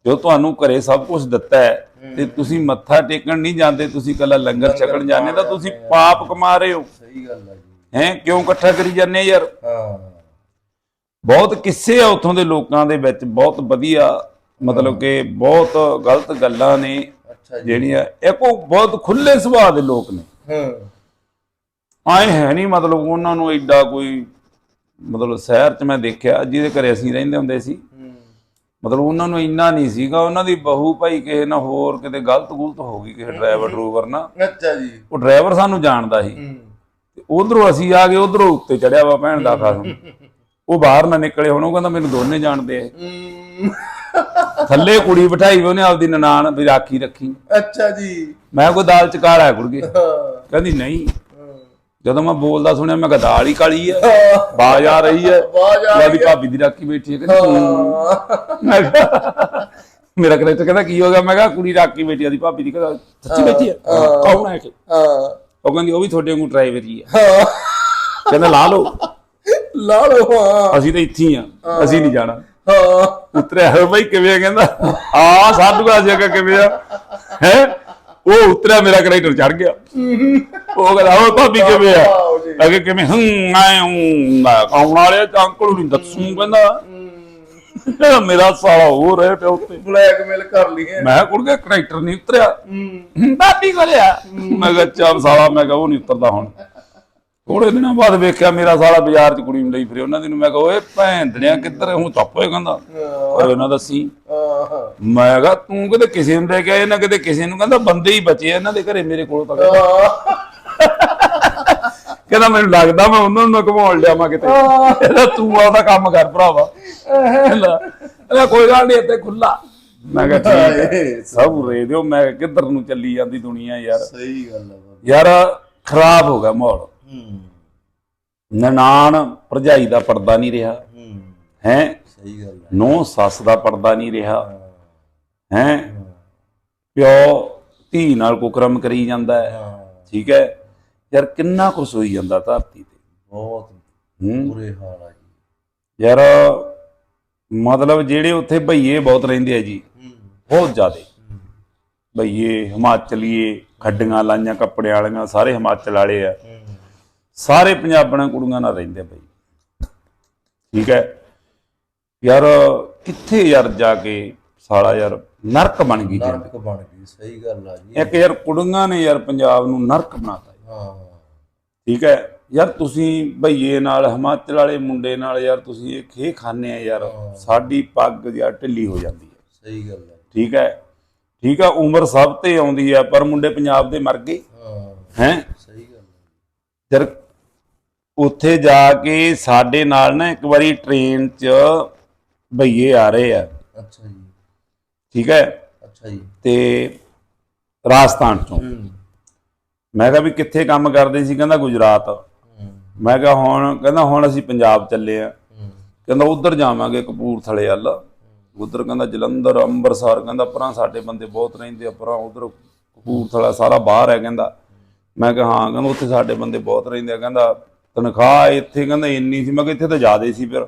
ਜੋ ਤੁਹਾਨੂੰ ਘਰੇ ਸਭ ਕੁਝ ਦਿੱਤਾ ਹੈ ਤੇ ਤੁਸੀਂ ਮੱਥਾ ਟੇਕਣ ਨਹੀਂ ਜਾਂਦੇ ਤੁਸੀਂ ਕੱਲਾ ਲੰਗਰ ਛਕਣ ਜਾਂਦੇ ਤਾਂ ਤੁਸੀਂ ਪਾਪ ਕਮਾ ਰਹੇ ਹੋ। ਸਹੀ ਗੱਲ ਆ ਜੀ। ਹੈ ਕਿਉਂ ਇਕੱਠਾ ਕਰੀ ਜਾਂਦੇ ਯਾਰ? ਹਾਂ। ਬਹੁਤ ਕਿੱਸੇ ਆ ਉੱਥੋਂ ਦੇ ਲੋਕਾਂ ਦੇ ਵਿੱਚ ਬਹੁਤ ਵਧੀਆ ਮਤਲਬ ਕਿ ਬਹੁਤ ਗਲਤ ਗੱਲਾਂ ਨੇ ਜਿਹੜੀਆਂ ਇੱਕ ਉਹ ਬਹੁਤ ਖੁੱਲੇ ਸੁਭਾਅ ਦੇ ਲੋਕ ਨੇ। ਹਾਂ। ਆਏ ਹੈ ਨਹੀਂ ਮਤਲਬ ਉਹਨਾਂ ਨੂੰ ਐਡਾ ਕੋਈ ਮਤਲਬ ਸ਼ਹਿਰ 'ਚ ਮੈਂ ਦੇਖਿਆ ਜਿਹਦੇ ਘਰੇ ਅਸੀਂ ਰਹਿੰਦੇ ਹੁੰਦੇ ਸੀ ਹੂੰ ਮਤਲਬ ਉਹਨਾਂ ਨੂੰ ਇੰਨਾ ਨਹੀਂ ਸੀਗਾ ਉਹਨਾਂ ਦੀ ਬਹੂ ਭਾਈ ਕਿਸੇ ਨਾਲ ਹੋਰ ਕਿਤੇ ਗਲਤ ਗੁਲਤ ਹੋ ਗਈ ਕਿਸੇ ਡਰਾਈਵਰ ਡਰੂਵਰ ਨਾਲ। ਅੱਛਾ ਜੀ। ਉਹ ਡਰਾਈਵਰ ਸਾਨੂੰ ਜਾਣਦਾ ਸੀ। ਉਧਰੋਂ ਅਸੀਂ ਆ ਗਏ ਉਧਰੋਂ ਉੱਤੇ ਚੜਿਆ ਵਾ ਭੈਣ ਦਾ ਖਾਸਮ। ਉਹ ਬਾਹਰ ਨਾ ਨਿਕਲੇ ਹੁਣ ਉਹ ਕਹਿੰਦਾ ਮੈਨੂੰ ਦੋਨੇ ਜਾਣਦੇ ਆ। ਹੂੰ। ਥੱਲੇ ਕੁੜੀ ਬਿਠਾਈ ਵੀ ਉਹਨੇ ਆਪਦੀ ਨਨਾਣ ਵੀ ਰਾਖੀ। ਰੱਖੀ ਅੱਛਾ ਜੀ। ਮੈਂ ਕੋਈ ਦਾਲ ਚ ਕਾਲਾ ਕੁੜਗੇ ਕਹਿੰਦੀ ਨਹੀਂ। ਜਦੋਂ ਮੈਂ ਬੋਲਦਾ ਸੁਣਿਆ ਮੈਂ ਕਿਹਾ ਦਾਲ ਹੀ ਕਾਲੀ ਹੈ। ਬਾਜ ਆ ਰਹੀ ਹੈ ਆਵਾਜ਼ ਆ ਭਾਬੀ ਦੀ ਰਾਖੀ ਬੈਠੀ ਹੈ ਕਹਿੰਦੀ। ਹਾਂ। ਮੈਂ ਕਿਹਾ ਮੇਰਾ ਕਹਿੰਦਾ ਕੀ ਹੋ ਗਿਆ? ਮੈਂ ਕਿਹਾ ਕੁੜੀ ਰਾਖੀ ਬੈਠੀ ਆ ਦੀ ਭਾਬੀ ਦੀ ਕਹਿੰਦਾ ਸੱਚੀ ਬੈਠੀ ਹੈ। ਕੌਣ ਹੈ? ਹਾਂ। ਉਹ ਕਹਿੰਦੀ ਉਹ ਵੀ ਤੁਹਾਡੇ ਵਾਂਗੂ ਡਰਾਈਵਰ ਹੀ ਹਾਂ। ਕਹਿੰਦਾ ਲਾ ਲਓ। ਲਾ ਲਓ ਹਾਂ। ਅਸੀਂ ਤਾਂ ਇੱਥੇ ਹੀ ਆ। ਅਸੀਂ ਨਹੀਂ ਜਾਣਾ। ਹਾਂ। ਉਤਰਿਆ ਹੋ ਬਈ ਕਿਵੇਂ ਆ? ਕਹਿੰਦਾ ਆ ਸਾਧੂਗਾ ਜਗਾ ਕਿਵੇਂ ਆ? ਹੈ? ਉਹ ਉਤਰਿਆ ਮੇਰਾ ਕਨੈਕਟਰ ਚੜ ਗਿਆ। ਉਹ ਕਹਿੰਦਾ ਉਹ ਭਾਬੀ ਕਿਵੇਂ ਆ। ਅਗੇ ਕਿਵੇਂ? ਹੂੰ ਹੂੰ ਆਉਣ ਵਾਲੇ ਤਾਂ ਅੰਕਲ ਨੂੰ ਦੱਸੂ ਕਹਿੰਦਾ। ਮੇਰਾ ਸਾਲਾ ਹੋ ਰਿਹਾ ਪਿਆ ਉੱਤੇ ਬਲੈਕਮੇਲ ਕਰ ਲਈਏ ਮੈਂ ਕੁੜ ਕੇ ਕਨੈਕਟਰ ਨਹੀਂ ਉਤਰਿਆ। ਹੂੰ। ਬਾਬੀ ਕੋਲਿਆ ਮੈਂ ਕਿਹਾ ਚੱਲ ਸਾਲਾ ਮੈਂ ਕਿਹਾ ਉਹ ਨਹੀਂ ਉਤਰਦਾ ਹੁਣ। ਥੋੜੇ ਦਿਨਾਂ ਬਾਅਦ ਵੇਖਿਆ ਮੇਰਾ ਸਾਲਾ ਬਾਜ਼ਾਰ 'ਚ ਕੁੜੀ ਨੂੰ ਲਈ ਫਿਰੇ। ਉਹਨਾਂ ਦੀ ਨੂੰ ਮੈਂ ਕਿਹਾ ਓਏ ਭੈਣ ਦਣਿਆ ਕਿੱਧਰ ਹੂੰ? ਹੋਏ ਕਹਿੰਦਾ। ਔਰ ਉਹਨਾਂ ਦੱਸੀ ਹਾਂ ਮੈਂ ਕਿਹਾ ਤੂੰ ਕਿਤੇ ਕਿਸੇ ਨੂੰ ਲੈ ਕੇ ਆਇਆ? ਨਾ ਕਿਤੇ ਕਿਸੇ ਨੂੰ? ਕਹਿੰਦਾ ਬੰਦੇ ਹੀ ਬਚੇ ਆ ਇਹਨਾਂ ਦੇ ਘਰੇ ਮੇਰੇ ਕੋਲ ਤਾਂ ਹਾਂ ਕਹਿੰਦਾ ਮੈਨੂੰ ਲੱਗਦਾ ਮੈਂ ਉਹਨਾਂ ਨੂੰ ਘੁਮਾਉਣ ਲਿਆਵਾਂ ਕਿਤੇ। ਇਹਦਾ ਤੂੰ ਆਪਦਾ ਕੰਮ ਕਰ ਭਰਾਵਾ। ਕਹਿੰਦਾ ਕੋਈ ਗੱਲ ਨਹੀਂ ਇੱਥੇ ਖੁੱਲਾ ਮੈਂ ਕਿਹਾ ਠੀਕ ਹੈ। ਸਭ ਰੇ ਦਿਓ। ਮੈਂ ਕਿੱਧਰ ਨੂੰ ਚੱਲੀ ਜਾਂਦੀ ਦੁਨੀਆ ਯਾਰ? ਸਹੀ ਗੱਲ ਬਾਬਾ। ਯਾਰ ਖਰਾਬ ਹੋ ਗਿਆ ਮਾਹੌਲ। ਹੂੰ ਨਨਾਣ ਭਰਜਾਈ ਦਾ ਪਰਦਾ ਨਹੀਂ ਰਿਹਾ। ਹੂੰ। ਹੈ? ਸਹੀ ਗੱਲ ਆ ਨੌ ਸੱਸ ਦਾ ਪਰਦਾ ਨਹੀਂ ਰਿਹਾ। ਹੈ। ਪਿਓ ਧੀ ਨਾਲ ਕੁਕਰਮ ਕਰੀ ਜਾਂਦਾ ਹੈ। ਹਾਂ। ਠੀਕ ਹੈ? ਯਾਰ ਕਿੰਨਾ ਕੁਛ ਹੋਈ ਜਾਂਦਾ ਧਰਤੀ ਤੇ। ਬਹੁਤ ਹੂੰ। ਬੁਰੇ ਹਾਲ ਆ ਜੀ। ਯਾਰ ਮਤਲਬ ਜਿਹੜੇ ਉੱਥੇ ਭਈਏ ਬਹੁਤ ਰਹਿੰਦੇ ਆ ਜੀ ਹੂੰ। ਬਹੁਤ ਜ਼ਿਆਦੇ। ਭਈਏ ਹਿਮਾਚਲੀਏ ਖੱਡੀਆਂ ਲਾਈਆਂ ਕੱਪੜੇ ਵਾਲੀਆਂ ਸਾਰੇ ਹਿਮਾਚਲ ਵਾਲੇ ਆ। ਹੂੰ। ਸਾਰੇ ਪੰਜਾਬਣਾਂ ਕੁੜੀਆਂ ਨਾਲ ਰਹਿੰਦੇ ਆ ਬਈ। ਠੀਕ ਹੈ? ਯਾਰ ਕਿੱਥੇ ਯਾਰ ਜਾ ਕੇ ਸਾਲਾ ਯਾਰ ਨਰਕ ਬਣ ਗਈ ਜ਼ਿੰਦਗੀ ਨਰਕ ਬਣ ਗਈ ਸਹੀ ਗੱਲ ਆ ਜੀ। ਇੱਕ ਯਾਰ ਕੁੜੀਆਂ ਨੇ ਯਾਰ ਪੰਜਾਬ ਨੂੰ ਨਰਕ ਬਣਾਤਾ ਹਾਂ। ਠੀਕ ਹੈ? ਯਾਰ ਤੁਸੀਂ ਭਈਏ ਨਾਲ ਹਿਮਾਚਲ ਵਾਲੇ ਮੁੰਡੇ ਨਾਲ ਯਾਰ ਤੁਸੀਂ ਇਹ ਖੇ ਖਾਣੇ ਆ ਯਾਰ। ਸਾਡੀ ਪੱਗ ਯਾਰ ਢਿੱਲੀ ਹੋ ਜਾਂਦੀ ਹੈ। ਸਹੀ ਗੱਲ ਆ। ਠੀਕ ਹੈ? ਠੀਕ ਹੈ ਉਮਰ ਸਭ ਤੇ ਆਉਂਦੀ ਹੈ ਪਰ ਮੁੰਡੇ ਪੰਜਾਬ ਦੇ ਮਰ ਗਏ। ਹਾਂ। ਹੈ? ਸਹੀ ਗੱਲ ਆ। ਯਾਰ ਉੱਥੇ ਜਾ ਕੇ ਸਾਡੇ ਨਾਲ ਨਾ ਇੱਕ ਵਾਰੀ ਟ੍ਰੇਨ 'ਚ ਭਈਏ ਆ ਰਹੇ ਆ। ਅੱਛਾ ਜੀ। ਠੀਕ ਹੈ? ਅੱਛਾ ਜੀ। ਤੇ ਰਾਜਸਥਾਨ ਚੋਂ। ਹੂੰ। ਮੈਂ ਕਿਹਾ ਵੀ ਕਿੱਥੇ ਕੰਮ ਕਰਦੇ ਸੀ? ਕਹਿੰਦਾ ਗੁਜਰਾਤ। ਮੈਂ ਕਿਹਾ ਹੁਣ ਕਹਿੰਦਾ ਹੁਣ ਅਸੀਂ ਪੰਜਾਬ ਚੱਲੇ ਆ। ਕਹਿੰਦਾ ਉਧਰ ਜਾਵਾਂਗੇ ਕਪੂਰਥਲੇ ਵੱਲ। ਉਧਰ ਕਹਿੰਦਾ ਜਲੰਧਰ ਅੰਮ੍ਰਿਤਸਰ ਕਹਿੰਦਾ ਪਰਾਂ ਸਾਡੇ ਬੰਦੇ ਬਹੁਤ ਰਹਿੰਦੇ ਆ ਪਰਾਂ ਉਧਰ ਕਪੂਰਥਲਾ ਸਾਰਾ ਬਾਹਰ ਹੈ ਕਹਿੰਦਾ। ਮੈਂ ਕਿਹਾ ਹਾਂ ਕਹਿੰਦਾ ਉੱਥੇ ਸਾਡੇ ਬੰਦੇ ਬਹੁਤ ਰਹਿੰਦੇ ਆ। ਕਹਿੰਦਾ ਤਨਖਾਹ ਇੱਥੇ ਕਹਿੰਦਾ ਇੰਨੀ ਸੀ ਮੈਂ ਕਿ ਇੱਥੇ ਤਾਂ ਜ਼ਿਆਦਾ ਸੀ ਫਿਰ।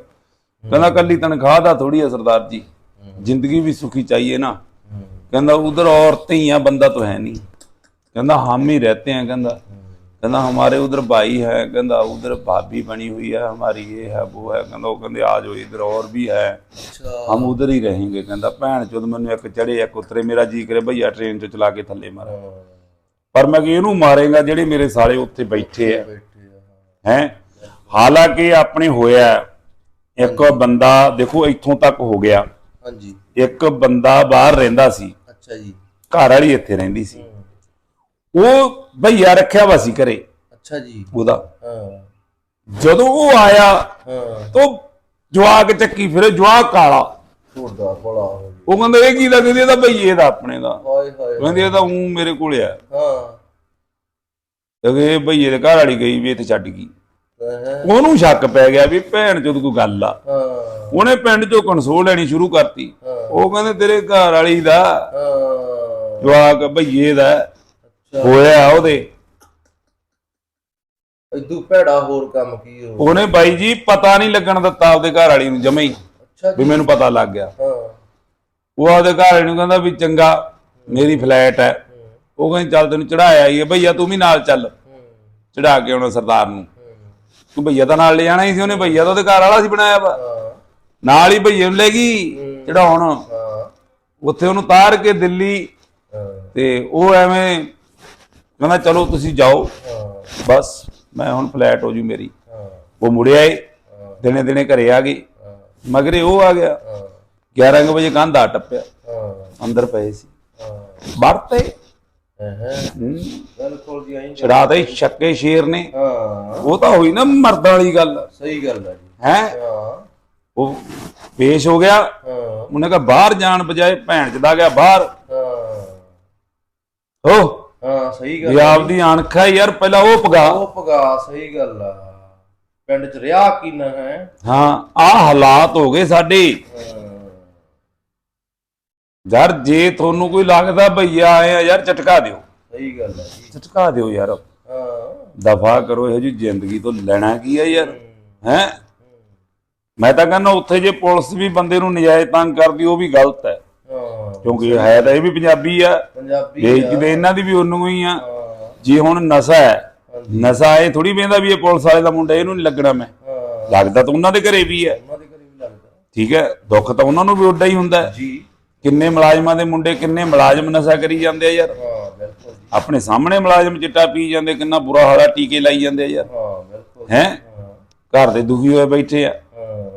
ਕਹਿੰਦਾ ਕੱਲੀ ਤਨਖਾਹ ਦਾ ਥੋੜੀ ਹੈ ਸਰਦਾਰ ਜੀ। ਜ਼ਿੰਦਗੀ ਵੀ ਸੁਖੀ ਚਾਹੀਏ ਨਾ। ਕਹਿੰਦਾ ਉਧਰ ਔਰਤਾਂ ਹੀ ਆ ਬੰਦਾ ਤਾਂ ਹੈ ਨਹੀਂ। ਕਹਿੰਦਾ ਹਮ ਹੀ ਰਹਤੇ ਆ ਕਹਿੰਦਾ। ਕਹਿੰਦਾ ਹਮਾਰੇ ਉਧਰ ਭਾਈ ਹੈ ਕਹਿੰਦਾ ਉਧਰ ਭਾਬੀ ਬਣੀ ਹੋਈ ਹੈ ਹਮਾਰੀ ਇਹ ਹੈ ਉਹ ਹੈ। ਕਹਿੰਦਾ ਉਹ ਕਹਿੰਦੇ ਆ ਜਾਓ ਇਧਰ ਔਰ ਵੀ ਹੈ। ਹਮ ਉਧਰ ਹੀ ਰਹੇਂਗੇ ਕਹਿੰਦਾ ਭੈਣ ਚੋਦ ਮੈਨੂੰ ਇੱਕ ਚੜੇ ਇੱਕ ਉਤਰੇ ਮੇਰਾ ਜੀ ਕਰੇ ਭਈਆ ਟ੍ਰੇਨ 'ਚ ਚਲਾ ਕੇ ਥੱਲੇ ਮਾਰ। ਪਰ ਮੈਂ ਕਿ ਇਹਨੂੰ ਮਾਰੇਗਾ ਜਿਹੜੇ ਮੇਰੇ ਸਾਲੇ ਉੱਥੇ ਬੈਠੇ ਆ। ਹਾਂ। ਹਾਲਾਂਕਿ ਆਪਣੇ ਹੋਇਆ ਇੱਕ ਬੰਦਾ ਦੇਖੋ ਇੱਥੋਂ ਤੱਕ ਹੋ ਗਿਆ। ਹਾਂਜੀ। ਇੱਕ ਬੰਦਾ ਬਾਹਰ ਰਹਿੰਦਾ ਸੀ। ਅੱਛਾ ਜੀ। ਘਰ ਵਾਲੀ ਇੱਥੇ ਰਹਿੰਦੀ ਸੀ। ਉਹ ਭਈਆ ਰੱਖਿਆ ਵਾ ਸੀ ਘਰੇ। ਅੱਛਾ ਜੀ। ਉਹਦਾ। ਹਾਂ। ਜਦੋਂ ਉਹ ਆਇਆ ਹਾਂ। ਤਾਂ ਜਵਾਕ ਚੱਕੀ ਫਿਰੇ ਜਵਾਕ ਕਾਲਾ। ਬੜਾ ਉਹ। ਕਹਿੰਦਾ ਇਹ ਕੀ ਲੱਗਦੀ ਇਹਦਾ ਭਈਏ ਦਾ ਆਪਣੇ ਦਾ। ਹਾਏ ਹਾਏ ਕਹਿੰਦੇ ਇਹ ਤਾਂ ਉਹ ਮੇਰੇ ਕੋਲ ਆ। ਹਾਂ। ਤੇ ਇਹ ਭਈਏ ਦੇ ਘਰ ਵਾਲੀ ਗਈ ਵੀ ਇੱਥੇ ਛੱਡ ਗਈ। ਉਹਨੂੰ ਸ਼ੱਕ ਪੈ ਗਿਆ ਵੀ ਭੈਣ ਚੋਦ ਕੋਈ ਗੱਲ ਆ। ਉਹਨੇ ਪਿੰਡ ਚੋਂ ਕਨਸੋਲ ਲੈਣੀ ਸ਼ੁਰੂ ਕਰਤੀ। ਉਹ ਕਹਿੰਦੇ ਤੇਰੇ ਘਰ ਵਾਲੀ ਦਾ ਜਵਾਕ ਭਈਏ ਦਾ ਹੋਇਆ ਉਹਦੇ। ਇਦੂ ਭੈੜਾ ਹੋਰ ਕੰਮ ਕੀ ਹੋ ਉਹਨੇ ਬਾਈ ਜੀ ਪਤਾ ਨਹੀਂ ਲੱਗਣ ਦਿੱਤਾ ਆਪਦੇ ਘਰ ਵਾਲੀ ਨੂੰ ਜਮੇ ਹੀ ਵੀ ਮੈਨੂੰ ਪਤਾ ਲੱਗ ਗਿਆ। ਹਾਂ। ਉਹ ਆਪਦੇ ਘਰ ਵਾਲੇ ਨੂੰ ਕਹਿੰਦਾ ਵੀ ਚੰਗਾ ਮੇਰੀ ਫਲੈਟ ਹੈ। ਉਹ ਕਹਿੰਦੀ ਚੱਲ ਤੈਨੂੰ ਚੜਾਇਆ ਹੀ ਹੈ ਭਈਆ ਤੂੰ ਵੀ ਨਾਲ ਚੱਲ। ਚੜਾ ਕੇ ਆਉਣਾ ਸਰਦਾਰ ਨੂੰ। ਤੂੰ ਭਈਆ ਤਾਂ ਨਾਲ ਲੈ ਜਾਣਾ ਹੀ ਸੀ ਉਹਨੇ ਭਈਆ ਤਾਂ ਉਹਦੇ ਘਰ ਵਾਲਾ ਸੀ ਬਣਾਇਆ ਵਾ। ਨਾਲ ਹੀ ਭਈਏ ਨੂੰ ਲੈ ਗਈ ਚੜਾਉਣ ਉੱਥੇ ਉਹਨੂੰ ਤਾਰ ਕੇ ਦਿੱਲੀ। ਤੇ ਉਹ ਐਵੇਂ ਕਹਿੰਦਾ ਚਲੋ ਤੁਸੀਂ ਜਾਓ। ਬਸ ਮੈਂ ਹੁਣ ਫਲੈਟ ਹੋ ਜੂ ਮੇਰੀ। ਉਹ ਮੁੜਿਆ ਏ ਦਿਨੇ ਦਿਨੇ ਘਰੇ ਆ ਗਈ ਮਗਰੇ ਉਹ ਆ ਗਿਆ। ਹਾਂ। 11 ਕੁ ਵਜੇ ਕੰਧ ਆ ਟੱਪਿਆ। ਅੰਦਰ ਪਏ ਸੀ। ਵੜਤੇ ਬਿਲਕੁਲ ਜੀ ਛੱਕੇ ਸ਼ੇਰ ਨੇ। ਹਾਂ। ਉਹ ਤਾਂ ਹੋਈ ਨਾ ਮਰਦਾਂ ਵਾਲੀ ਗੱਲ। ਸਹੀ ਗੱਲ ਹੈ ਜੀ। ਹੈ? ਉਹ ਪੇਸ਼ ਹੋ ਗਿਆ। ਉਹਨੇ ਕਿਹਾ ਬਾਹਰ ਜਾਣ ਬਜਾਏ ਭੈਣ ਚਦਾ ਗਿਆ ਬਾਹਰ। ਹਾਂ। ਹੋ। ਹਾਂ ਸਹੀ ਗੱਲ ਵੀ ਆਪਦੀ ਅਣਖ ਹੈ ਯਾਰ ਪਹਿਲਾਂ ਉਹ ਪਗਾ। ਉਹ ਪਗਾ ਸਹੀ ਗੱਲ ਆ। ਪਿੰਡ ਚ ਰਿਆ ਕੀ ਨਾ ਹੈ? ਹਾਂ ਆ ਹਾਲਾਤ ਹੋ ਗਏ ਸਾਡੇ। ਹਾਂ। ਯਾਰ ਜੇ ਤੁਹਾਨੂੰ ਕੋਈ ਲੱਗਦਾ ਭਈਆ ਆਏ ਆ ਯਾਰ ਚਟਕਾ ਦਿਓ। ਸਹੀ ਗੱਲ ਹੈ ਜੀ। ਚਟਕਾ ਦਿਓ ਯਾਰ। ਹਾਂ। ਦਫਾ ਕਰੋ ਇਹੋ ਜੀ ਜ਼ਿੰਦਗੀ ਤੋਂ ਲੈਣਾ ਕੀ ਹੈ ਯਾਰ? ਹੈ। ਮੈਂ ਤਾਂ ਕਹਿੰਦਾ ਉੱਥੇ ਜੇ ਪੁਲਿਸ ਵੀ ਬੰਦੇ ਨੂੰ ਨਜਾਇਜ਼ ਤੰਗ ਕਰਦੀ ਉਹ ਵੀ ਗਲਤ ਹੈ। ਹਾਂ। ਕਿਉਂਕਿ ਹੈ ਤਾਂ ਇਹ ਵੀ ਪੰਜਾਬੀ ਆ। ਪੰਜਾਬੀ ਬੇਇੱਜ਼ਤੀ ਤੇ ਇਹਨਾਂ ਦੀ ਵੀ ਉਹਨੂੰ ਹੀ ਆ। ਹਾਂ। ਜੇ ਹੁਣ ਨਸ਼ਾ ਹੈ ਨਸ਼ਾ ਇਹ ਥੋੜੀ ਵੇਂਦਾ ਵੀ ਇਹ ਪੁਲਿਸ ਵਾਲੇ ਦਾ ਮੁੰਡਾ ਇਹਨੂੰ ਨਹੀਂ ਲੱਗਣਾ ਮੈਂ। ਲੱਗਦਾ ਤਾਂ ਉਹਨਾਂ ਦੇ ਘਰੇ ਵੀ ਹੈ। ਉਹਨਾਂ ਦੇ ਘਰੇ ਵੀ ਲੱਗਦਾ। ਠੀਕ ਹੈ? ਦੁੱਖ ਤਾਂ ਉਹਨਾਂ ਨੂੰ ਵੀ ਉੱਡਾ ਹੀ ਹੁੰਦਾ ਹੈ। ਜੀ। ਕਿੰਨੇ ਮੁਲਾਜ਼ਮਾਂ ਦੇ ਮੁੰਡੇ ਕਿੰਨੇ ਮੁਲਾਜ਼ਮ ਨਸ਼ਾ ਕਰੀ ਜਾਂਦੇ ਆ ਯਾਰ। ਹਾਂ ਬਿਲਕੁਲ ਜੀ। ਆਪਣੇ ਸਾਹਮਣੇ ਮੁਲਾਜ਼ਮ ਚਿੱਟਾ ਪੀ ਜਾਂਦੇ ਕਿੰਨਾ ਬੁਰਾ ਹਾਲਾ ਟੀਕੇ ਲਾਈ ਜਾਂਦੇ ਆ ਯਾਰ। ਹਾਂ ਬਿਲਕੁਲ ਹੈ? ਘਰ ਦੇ ਦੁਖੀ ਹੋਏ ਬੈਠੇ ਆ।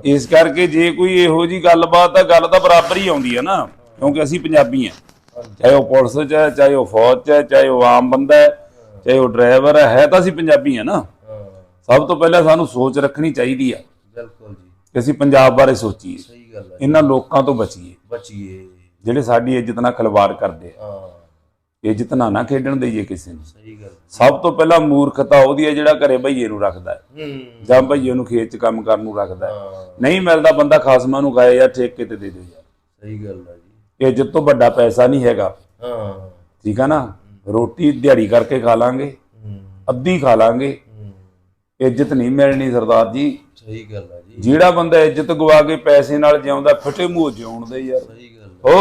ਇਸ ਕਰਕੇ ਜੇ ਕੋਈ ਇਹੋ ਜੀ ਗੱਲਬਾਤ ਆ ਗੱਲ ਤਾਂ ਬਰਾਬਰ ਹੀ ਆਉਂਦੀ ਹੈ ਨਾ ਕਿਉਂਕਿ ਅਸੀਂ ਪੰਜਾਬੀ ਆ। ਚਾਹੇ ਉਹ ਪੁਲਿਸ ਚ ਹੈ ਚਾਹੇ ਉਹ ਫੌਜ ਚ ਹੈ ਚਾਹੇ ਉਹ ਆਮ ਬੰਦਾ ਹੈ ਚਾਹੇ ਉਹ ਡਰਾਈਵਰ ਹੈ ਹੈ ਤਾਂ ਅਸੀਂ ਪੰਜਾਬੀ ਆ ਨਾ। ਸਭ ਤੋਂ ਪਹਿਲਾਂ ਸਾਨੂੰ ਸੋਚ ਰੱਖਣੀ ਚਾਹੀਦੀ ਆ ਬਿਲਕੁਲ ਜੀ। ਕਿ ਅਸੀਂ ਪੰਜਾਬ ਬਾਰੇ ਸੋਚੀਏ। ਸਹੀ ਗੱਲ ਹੈ ਇਹਨਾਂ ਲੋਕਾਂ ਤੋਂ ਬਚੀਏ। ਬਚੀਏ। ਜਿਹੜੇ ਸਾਡੀ ਇੱਜ਼ਤ ਨਾਲ ਖਿਲਵਾੜ ਕਰਦੇ ਆ। ਇੱਜ਼ਤ ਨਾ ਨਾ ਖੇਡਣ ਦੇਈਏ ਕਿਸੇ ਨੂੰ। ਸਹੀ ਗੱਲ। ਸਭ ਤੋਂ ਪਹਿਲਾਂ ਮੂਰਖਤਾ ਉਹਦੀ ਹੈ ਜਿਹੜਾ ਘਰੇ ਭਈਏ ਨੂੰ ਰੱਖਦਾ ਹੈ। ਜਾਂ ਭਈਏ ਨੂੰ ਖੇਤ 'ਚ ਕੰਮ ਕਰਨ ਨੂੰ ਰੱਖਦਾ ਹੈ। ਨਹੀਂ ਮਿਲਦਾ ਬੰਦਾ ਖਾਸਮਾਂ ਨੂੰ ਗਾਏ ਜਾਂ ਠੇਕੇ ਤੇ ਦੇ ਦਿਓ ਯਾਰ। ਸਹੀ ਗੱਲ ਹੈ ਜੀ। ਇੱਜ਼ਤ ਤੋਂ ਵੱਡਾ ਪੈਸਾ ਨਹੀਂ ਹੈਗਾ। ਹਾਂ। ਠੀਕ ਆ ਨਾ? ਰੋਟੀ ਦਿਹਾੜੀ ਕਰਕੇ ਖਾ ਲਾਂਗੇ। ਅੱਧੀ ਖਾ ਲਾਂਗੇ। ਇੱਜ਼ਤ ਨਹੀਂ ਮਿਲਣੀ ਸਰਦਾਰ ਜੀ। ਸਹੀ ਗੱਲ ਹੈ ਜੀ। ਜਿਹੜਾ ਬੰਦਾ ਇੱਜ਼ਤ ਗਵਾ ਕੇ ਪੈਸੇ ਨਾਲ ਜਿਉਂਦਾ ਫਿੱਟੇ ਮੂੰਹ ਜਿਉਣ ਦੇ ਯਾਰ। ਸਹੀ ਹੈ।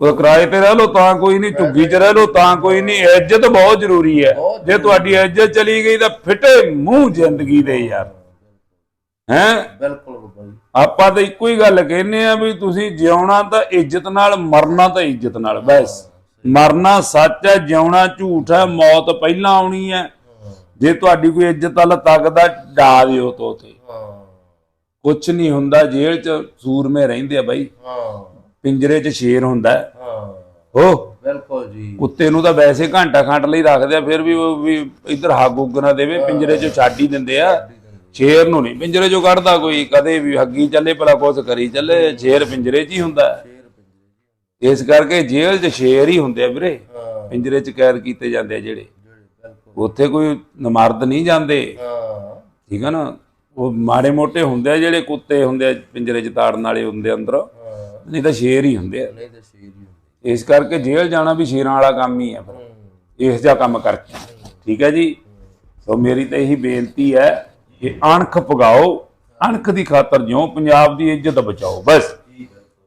ਉਹ ਕਿਰਾਏ ਤੇ ਰਹਿ ਲੋ ਤਾਂ ਕੋਈ ਨਹੀਂ ਝੁੱਗੀ 'ਚ ਰਹਿ ਲੋ ਤਾਂ ਕੋਈ ਨਹੀਂ ਇੱਜ਼ਤ ਬਹੁਤ ਜ਼ਰੂਰੀ ਹੈ। ਜੇ ਤੁਹਾਡੀ ਇੱਜ਼ਤ ਚਲੀ ਗਈ ਤਾਂ ਫਿੱਟੇ ਮੂੰਹ ਜ਼ਿੰਦਗੀ ਦੇ ਯਾਰ। ਹੈ? ਬਿਲਕੁਲ ਆਪਾਂ ਤਾਂ ਇੱਕੋ ਹੀ ਗੱਲ ਕਹਿੰਨੇ ਆ ਵੀ ਤੁਸੀਂ ਜਿਉਣਾ ਤਾਂ ਇੱਜ਼ਤ ਨਾਲ ਮਰਨਾ ਤਾਂ ਇੱਜ਼ਤ ਨਾਲ ਬਸ। ਮਰਨਾ ਸੱਚ ਹੈ ਜਿਉਣਾ ਝੂਠ ਹੈ ਮੌਤ ਪਹਿਲਾਂ ਆਉਣੀ ਹੈ। ਜੇ ਤੁਹਾਡੀ ਕੋਈ ਇੱਜ਼ਤ ਵੱਲ ਤੱਕਦਾ ਡਾ ਦਿਓ ਤੋਤੇ ਕੁਛ ਨਹੀਂ ਹੁੰਦਾ ਜੇਲ੍ਹ 'ਚ ਸੂਰਮੇ ਰਹਿੰਦੇ ਆ ਬਾਈ। ਹਾਂ। ਪਿੰਜਰੇ 'ਚ ਸ਼ੇਰ ਹੁੰਦਾ ਹੈ। ਹਾਂ। ਹੋ ਬਿਲਕੁਲ ਜੀ। ਕੁੱਤੇ ਨੂੰ ਤਾਂ ਵੈਸੇ ਘੰਟਾ ਖੰਡ ਲਈ ਰੱਖਦੇ ਆ ਫਿਰ ਵੀ ਉਹ ਵੀ ਇੱਧਰ ਹੱਗ ਉੱਗ ਨਾ ਦੇਵੇ ਪਿੰਜਰੇ 'ਚ ਛੱਡ ਹੀ ਦਿੰਦੇ ਆ। ਸ਼ੇਰ ਨੂੰ ਨਹੀਂ। ਪਿੰਜਰੇ 'ਚੋਂ ਕੱਢਦਾ ਕੋਈ ਕਦੇ ਵੀ ਹੱਗੀ ਚੱਲੇ ਭਲਾ ਕੁਛ ਕਰੀ ਚੱਲੇ ਸ਼ੇਰ ਪਿੰਜਰੇ 'ਚ ਹੀ ਹੁੰਦਾ ਹੈ। ਪਿੰਜਰੇ ਇਸ ਕਰਕੇ ਜੇਲ੍ਹ 'ਚ ਸ਼ੇਰ ਹੀ ਹੁੰਦੇ ਆ ਵੀਰੇ। ਹਾਂ। ਪਿੰਜਰੇ 'ਚ ਕੈਦ ਕੀਤੇ ਜਾਂਦੇ ਆ ਜਿਹੜੇ। ਜਿਹੜੇ ਬਿਲਕੁਲ। ਉੱਥੇ ਕੋਈ ਨਮਰਦ ਨਹੀਂ ਜਾਂਦੇ। ਹਾਂ। ਠੀਕ ਆ ਨਾ? ਉਹ ਮਾੜੇ ਮੋਟੇ ਹੁੰਦੇ ਆ ਜਿਹੜੇ ਕੁੱਤੇ ਹੁੰਦੇ ਆ ਪਿੰਜਰੇ 'ਚ ਤਾੜਨ ਵਾਲੇ ਹੁੰਦੇ ਆ ਅੰਦਰ। ਨਹੀਂ ਤਾਂ ਸ਼ੇਰ ਹੀ ਹੁੰਦੇ ਆ। ਨਹੀਂ ਤਾਂ ਸ਼ੇਰ ਹੀ ਹੁੰਦੇ। ਇਸ ਕਰਕੇ ਜੇਲ੍ਹ ਜਾਣਾ ਵੀ ਸ਼ੇਰਾਂ ਵਾਲਾ ਕੰਮ ਹੀ ਆ ਫਿਰ। ਹੂੰ। ਇਸ ਜਿਹਾ ਕੰਮ ਕਰਕੇ। ਠੀਕ ਹੈ ਜੀ? ਸੋ ਮੇਰੀ ਤਾਂ ਇਹੀ ਬੇਨਤੀ ਹੈ ਕਿ ਅਣਖ ਪਗਾਓ ਅਣਖ ਦੀ ਖਾਤਰ ਜਿਉ ਪੰਜਾਬ ਦੀ ਇੱਜ਼ਤ ਬਚਾਓ ਬਸ। ਹੈ।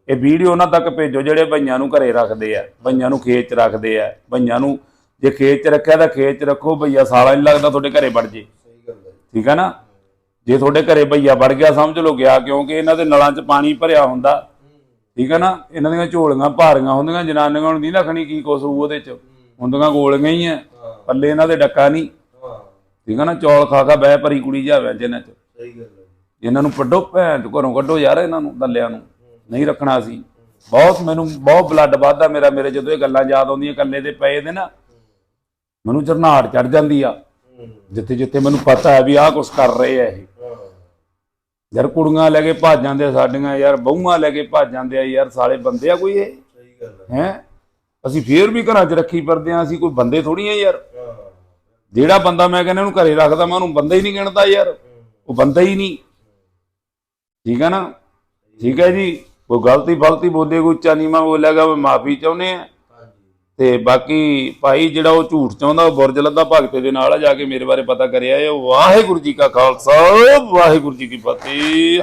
ਇਹ ਵੀਡੀਓ ਉਹਨਾਂ ਤੱਕ ਭੇਜੋ ਜਿਹੜੇ ਭਈਆਂ ਨੂੰ ਘਰੇ ਰੱਖਦੇ ਆ ਭਈਆਂ ਨੂੰ ਖੇਤ 'ਚ ਰੱਖਦੇ ਆ ਭਈਆਂ ਨੂੰ ਜੇ ਖੇਤ 'ਚ ਰੱਖਿਆ ਤਾਂ ਖੇਤ 'ਚ ਰੱਖੋ ਭਈਆ ਸਾਲਾ ਨਹੀਂ ਲੱਗਦਾ ਤੁਹਾਡੇ ਘਰੇ ਵੜ ਜੇ। ਹੈ ਠੀਕ ਹੈ ਨਾ? ਜੇ ਤੁਹਾਡੇ ਘਰੇ ਭਈਆ ਵੜ ਗਿਆ ਸਮਝ ਲਓ ਗਿਆ ਕਿਉਂਕਿ ਇਹਨਾਂ ਦੇ ਨਲਾਂ 'ਚ ਪਾਣੀ ਭਰਿਆ ਹੁੰਦਾ। ਠੀਕ ਹੈ ਨਾ? ਇਹਨਾਂ ਦੀਆਂ ਝੋਲੀਆਂ ਭਾਰੀਆਂ ਹੁੰਦੀਆਂ ਜਨਾਨੀਆਂ ਨੂੰ ਨਹੀਂ ਰੱਖਣੀ ਕੀ ਹੋਊ ਉਹਦੇ 'ਚ। ਹੁੰਦੀਆਂ ਗੋਲੀਆਂ ਹੀ ਆ ਪੱਲੇ ਇਹਨਾਂ ਦੇ ਡੱਕਾ ਨਹੀਂ। ਠੀਕ ਹੈ ਨਾ? ਚੌਲ ਖਾ ਖਾ ਬਹਿ ਭਰੀ ਕੁੜੀ ਜਾਵੇ ਜਿਹਨਾਂ 'ਚ। ਸਹੀ ਗੱਲ ਹੈ ਇਹਨਾਂ ਨੂੰ ਪੱਡੋ ਭੈਣ ਚੋਂ ਘਰੋਂ ਕੱਢੋ ਯਾਰ ਇਹਨਾਂ ਨੂੰ ਦੱਲਿਆਂ ਨੂੰ। ਨਹੀਂ ਰੱਖਣਾ ਸੀ। ਬਹੁਤ ਮੈਨੂੰ ਬਹੁਤ ਬਲੱਡ ਵੱਧਦਾ ਮੇਰਾ ਮੇਰੇ ਜਦੋਂ ਇਹ ਗੱਲਾਂ ਯਾਦ ਆਉਂਦੀਆਂ ਇਕੱਲੇ ਦੇ ਪਏ ਦੇ ਨਾ। ਮੈਨੂੰ ਝਰਨਾੜ ਚੜ ਜਾਂਦੀ ਆ। ਜਿੱਥੇ ਜਿੱਥੇ ਮੈਨੂੰ ਪਤਾ ਹੈ ਵੀ ਆਹ ਕੁਛ ਕਰ ਰਹੇ ਆ ਇਹ। ਯਾਰ ਕੁੜੀਆਂ ਲੈ ਕੇ ਭੱਜ ਜਾਂਦੇ ਆ ਸਾਡੀਆਂ ਯਾਰ ਬਹੂਆਂ ਲੈ ਕੇ ਭੱਜ ਜਾਂਦੇ ਆ ਯਾਰ ਸਾਲੇ ਬੰਦੇ ਆ ਕੋਈ ਇਹ? ਸਹੀ ਗੱਲ ਹੈ ਹੈ? ਅਸੀਂ ਫੇਰ ਵੀ ਘਰਾਂ 'ਚ ਰੱਖੀ ਫਿਰਦੇ ਆ ਅਸੀਂ ਕੋਈ ਬੰਦੇ ਥੋੜੀ ਆ ਯਾਰ। ਜਿਹੜਾ ਬੰਦਾ ਮੈਂ ਕਹਿੰਦਾ ਉਹਨੂੰ ਘਰੇ ਰੱਖਦਾ ਮੈਂ ਉਹਨੂੰ ਬੰਦਾ ਹੀ ਨਹੀਂ ਗਿਣਦਾ ਯਾਰ। ਉਹ ਬੰਦਾ ਹੀ ਨਹੀਂ। ਠੀਕ ਹੈ ਨਾ? ਠੀਕ ਹੈ ਜੀ? ਕੋਈ ਗਲਤੀ ਫਲਤੀ ਬੋਲੇ ਕੋਈ ਉੱਚਾ ਨੀਵਾਂ ਬੋਲਿਆਗਾ ਉਹ ਮਾਫੀ ਚਾਹੁੰਦੇ ਆ। ਤੇ ਬਾਕੀ ਭਾਈ ਜਿਹੜਾ ਉਹ ਝੂਠ ਚਾਹੁੰਦਾ, ਉਹ ਬੁਰਜ ਲੱਦਾ ਭਗਤ ਦੇ ਨਾਲ ਆ, ਜਾ ਕੇ ਮੇਰੇ ਬਾਰੇ ਪਤਾ ਕਰਿਆ ਇਹ ਵਾਹਿਗੁਰੂ ਜੀ ਕਾ ਖਾਲਸਾ, ਵਾਹਿਗੁਰੂ ਜੀ ਕੀ ਫਤਿਹ।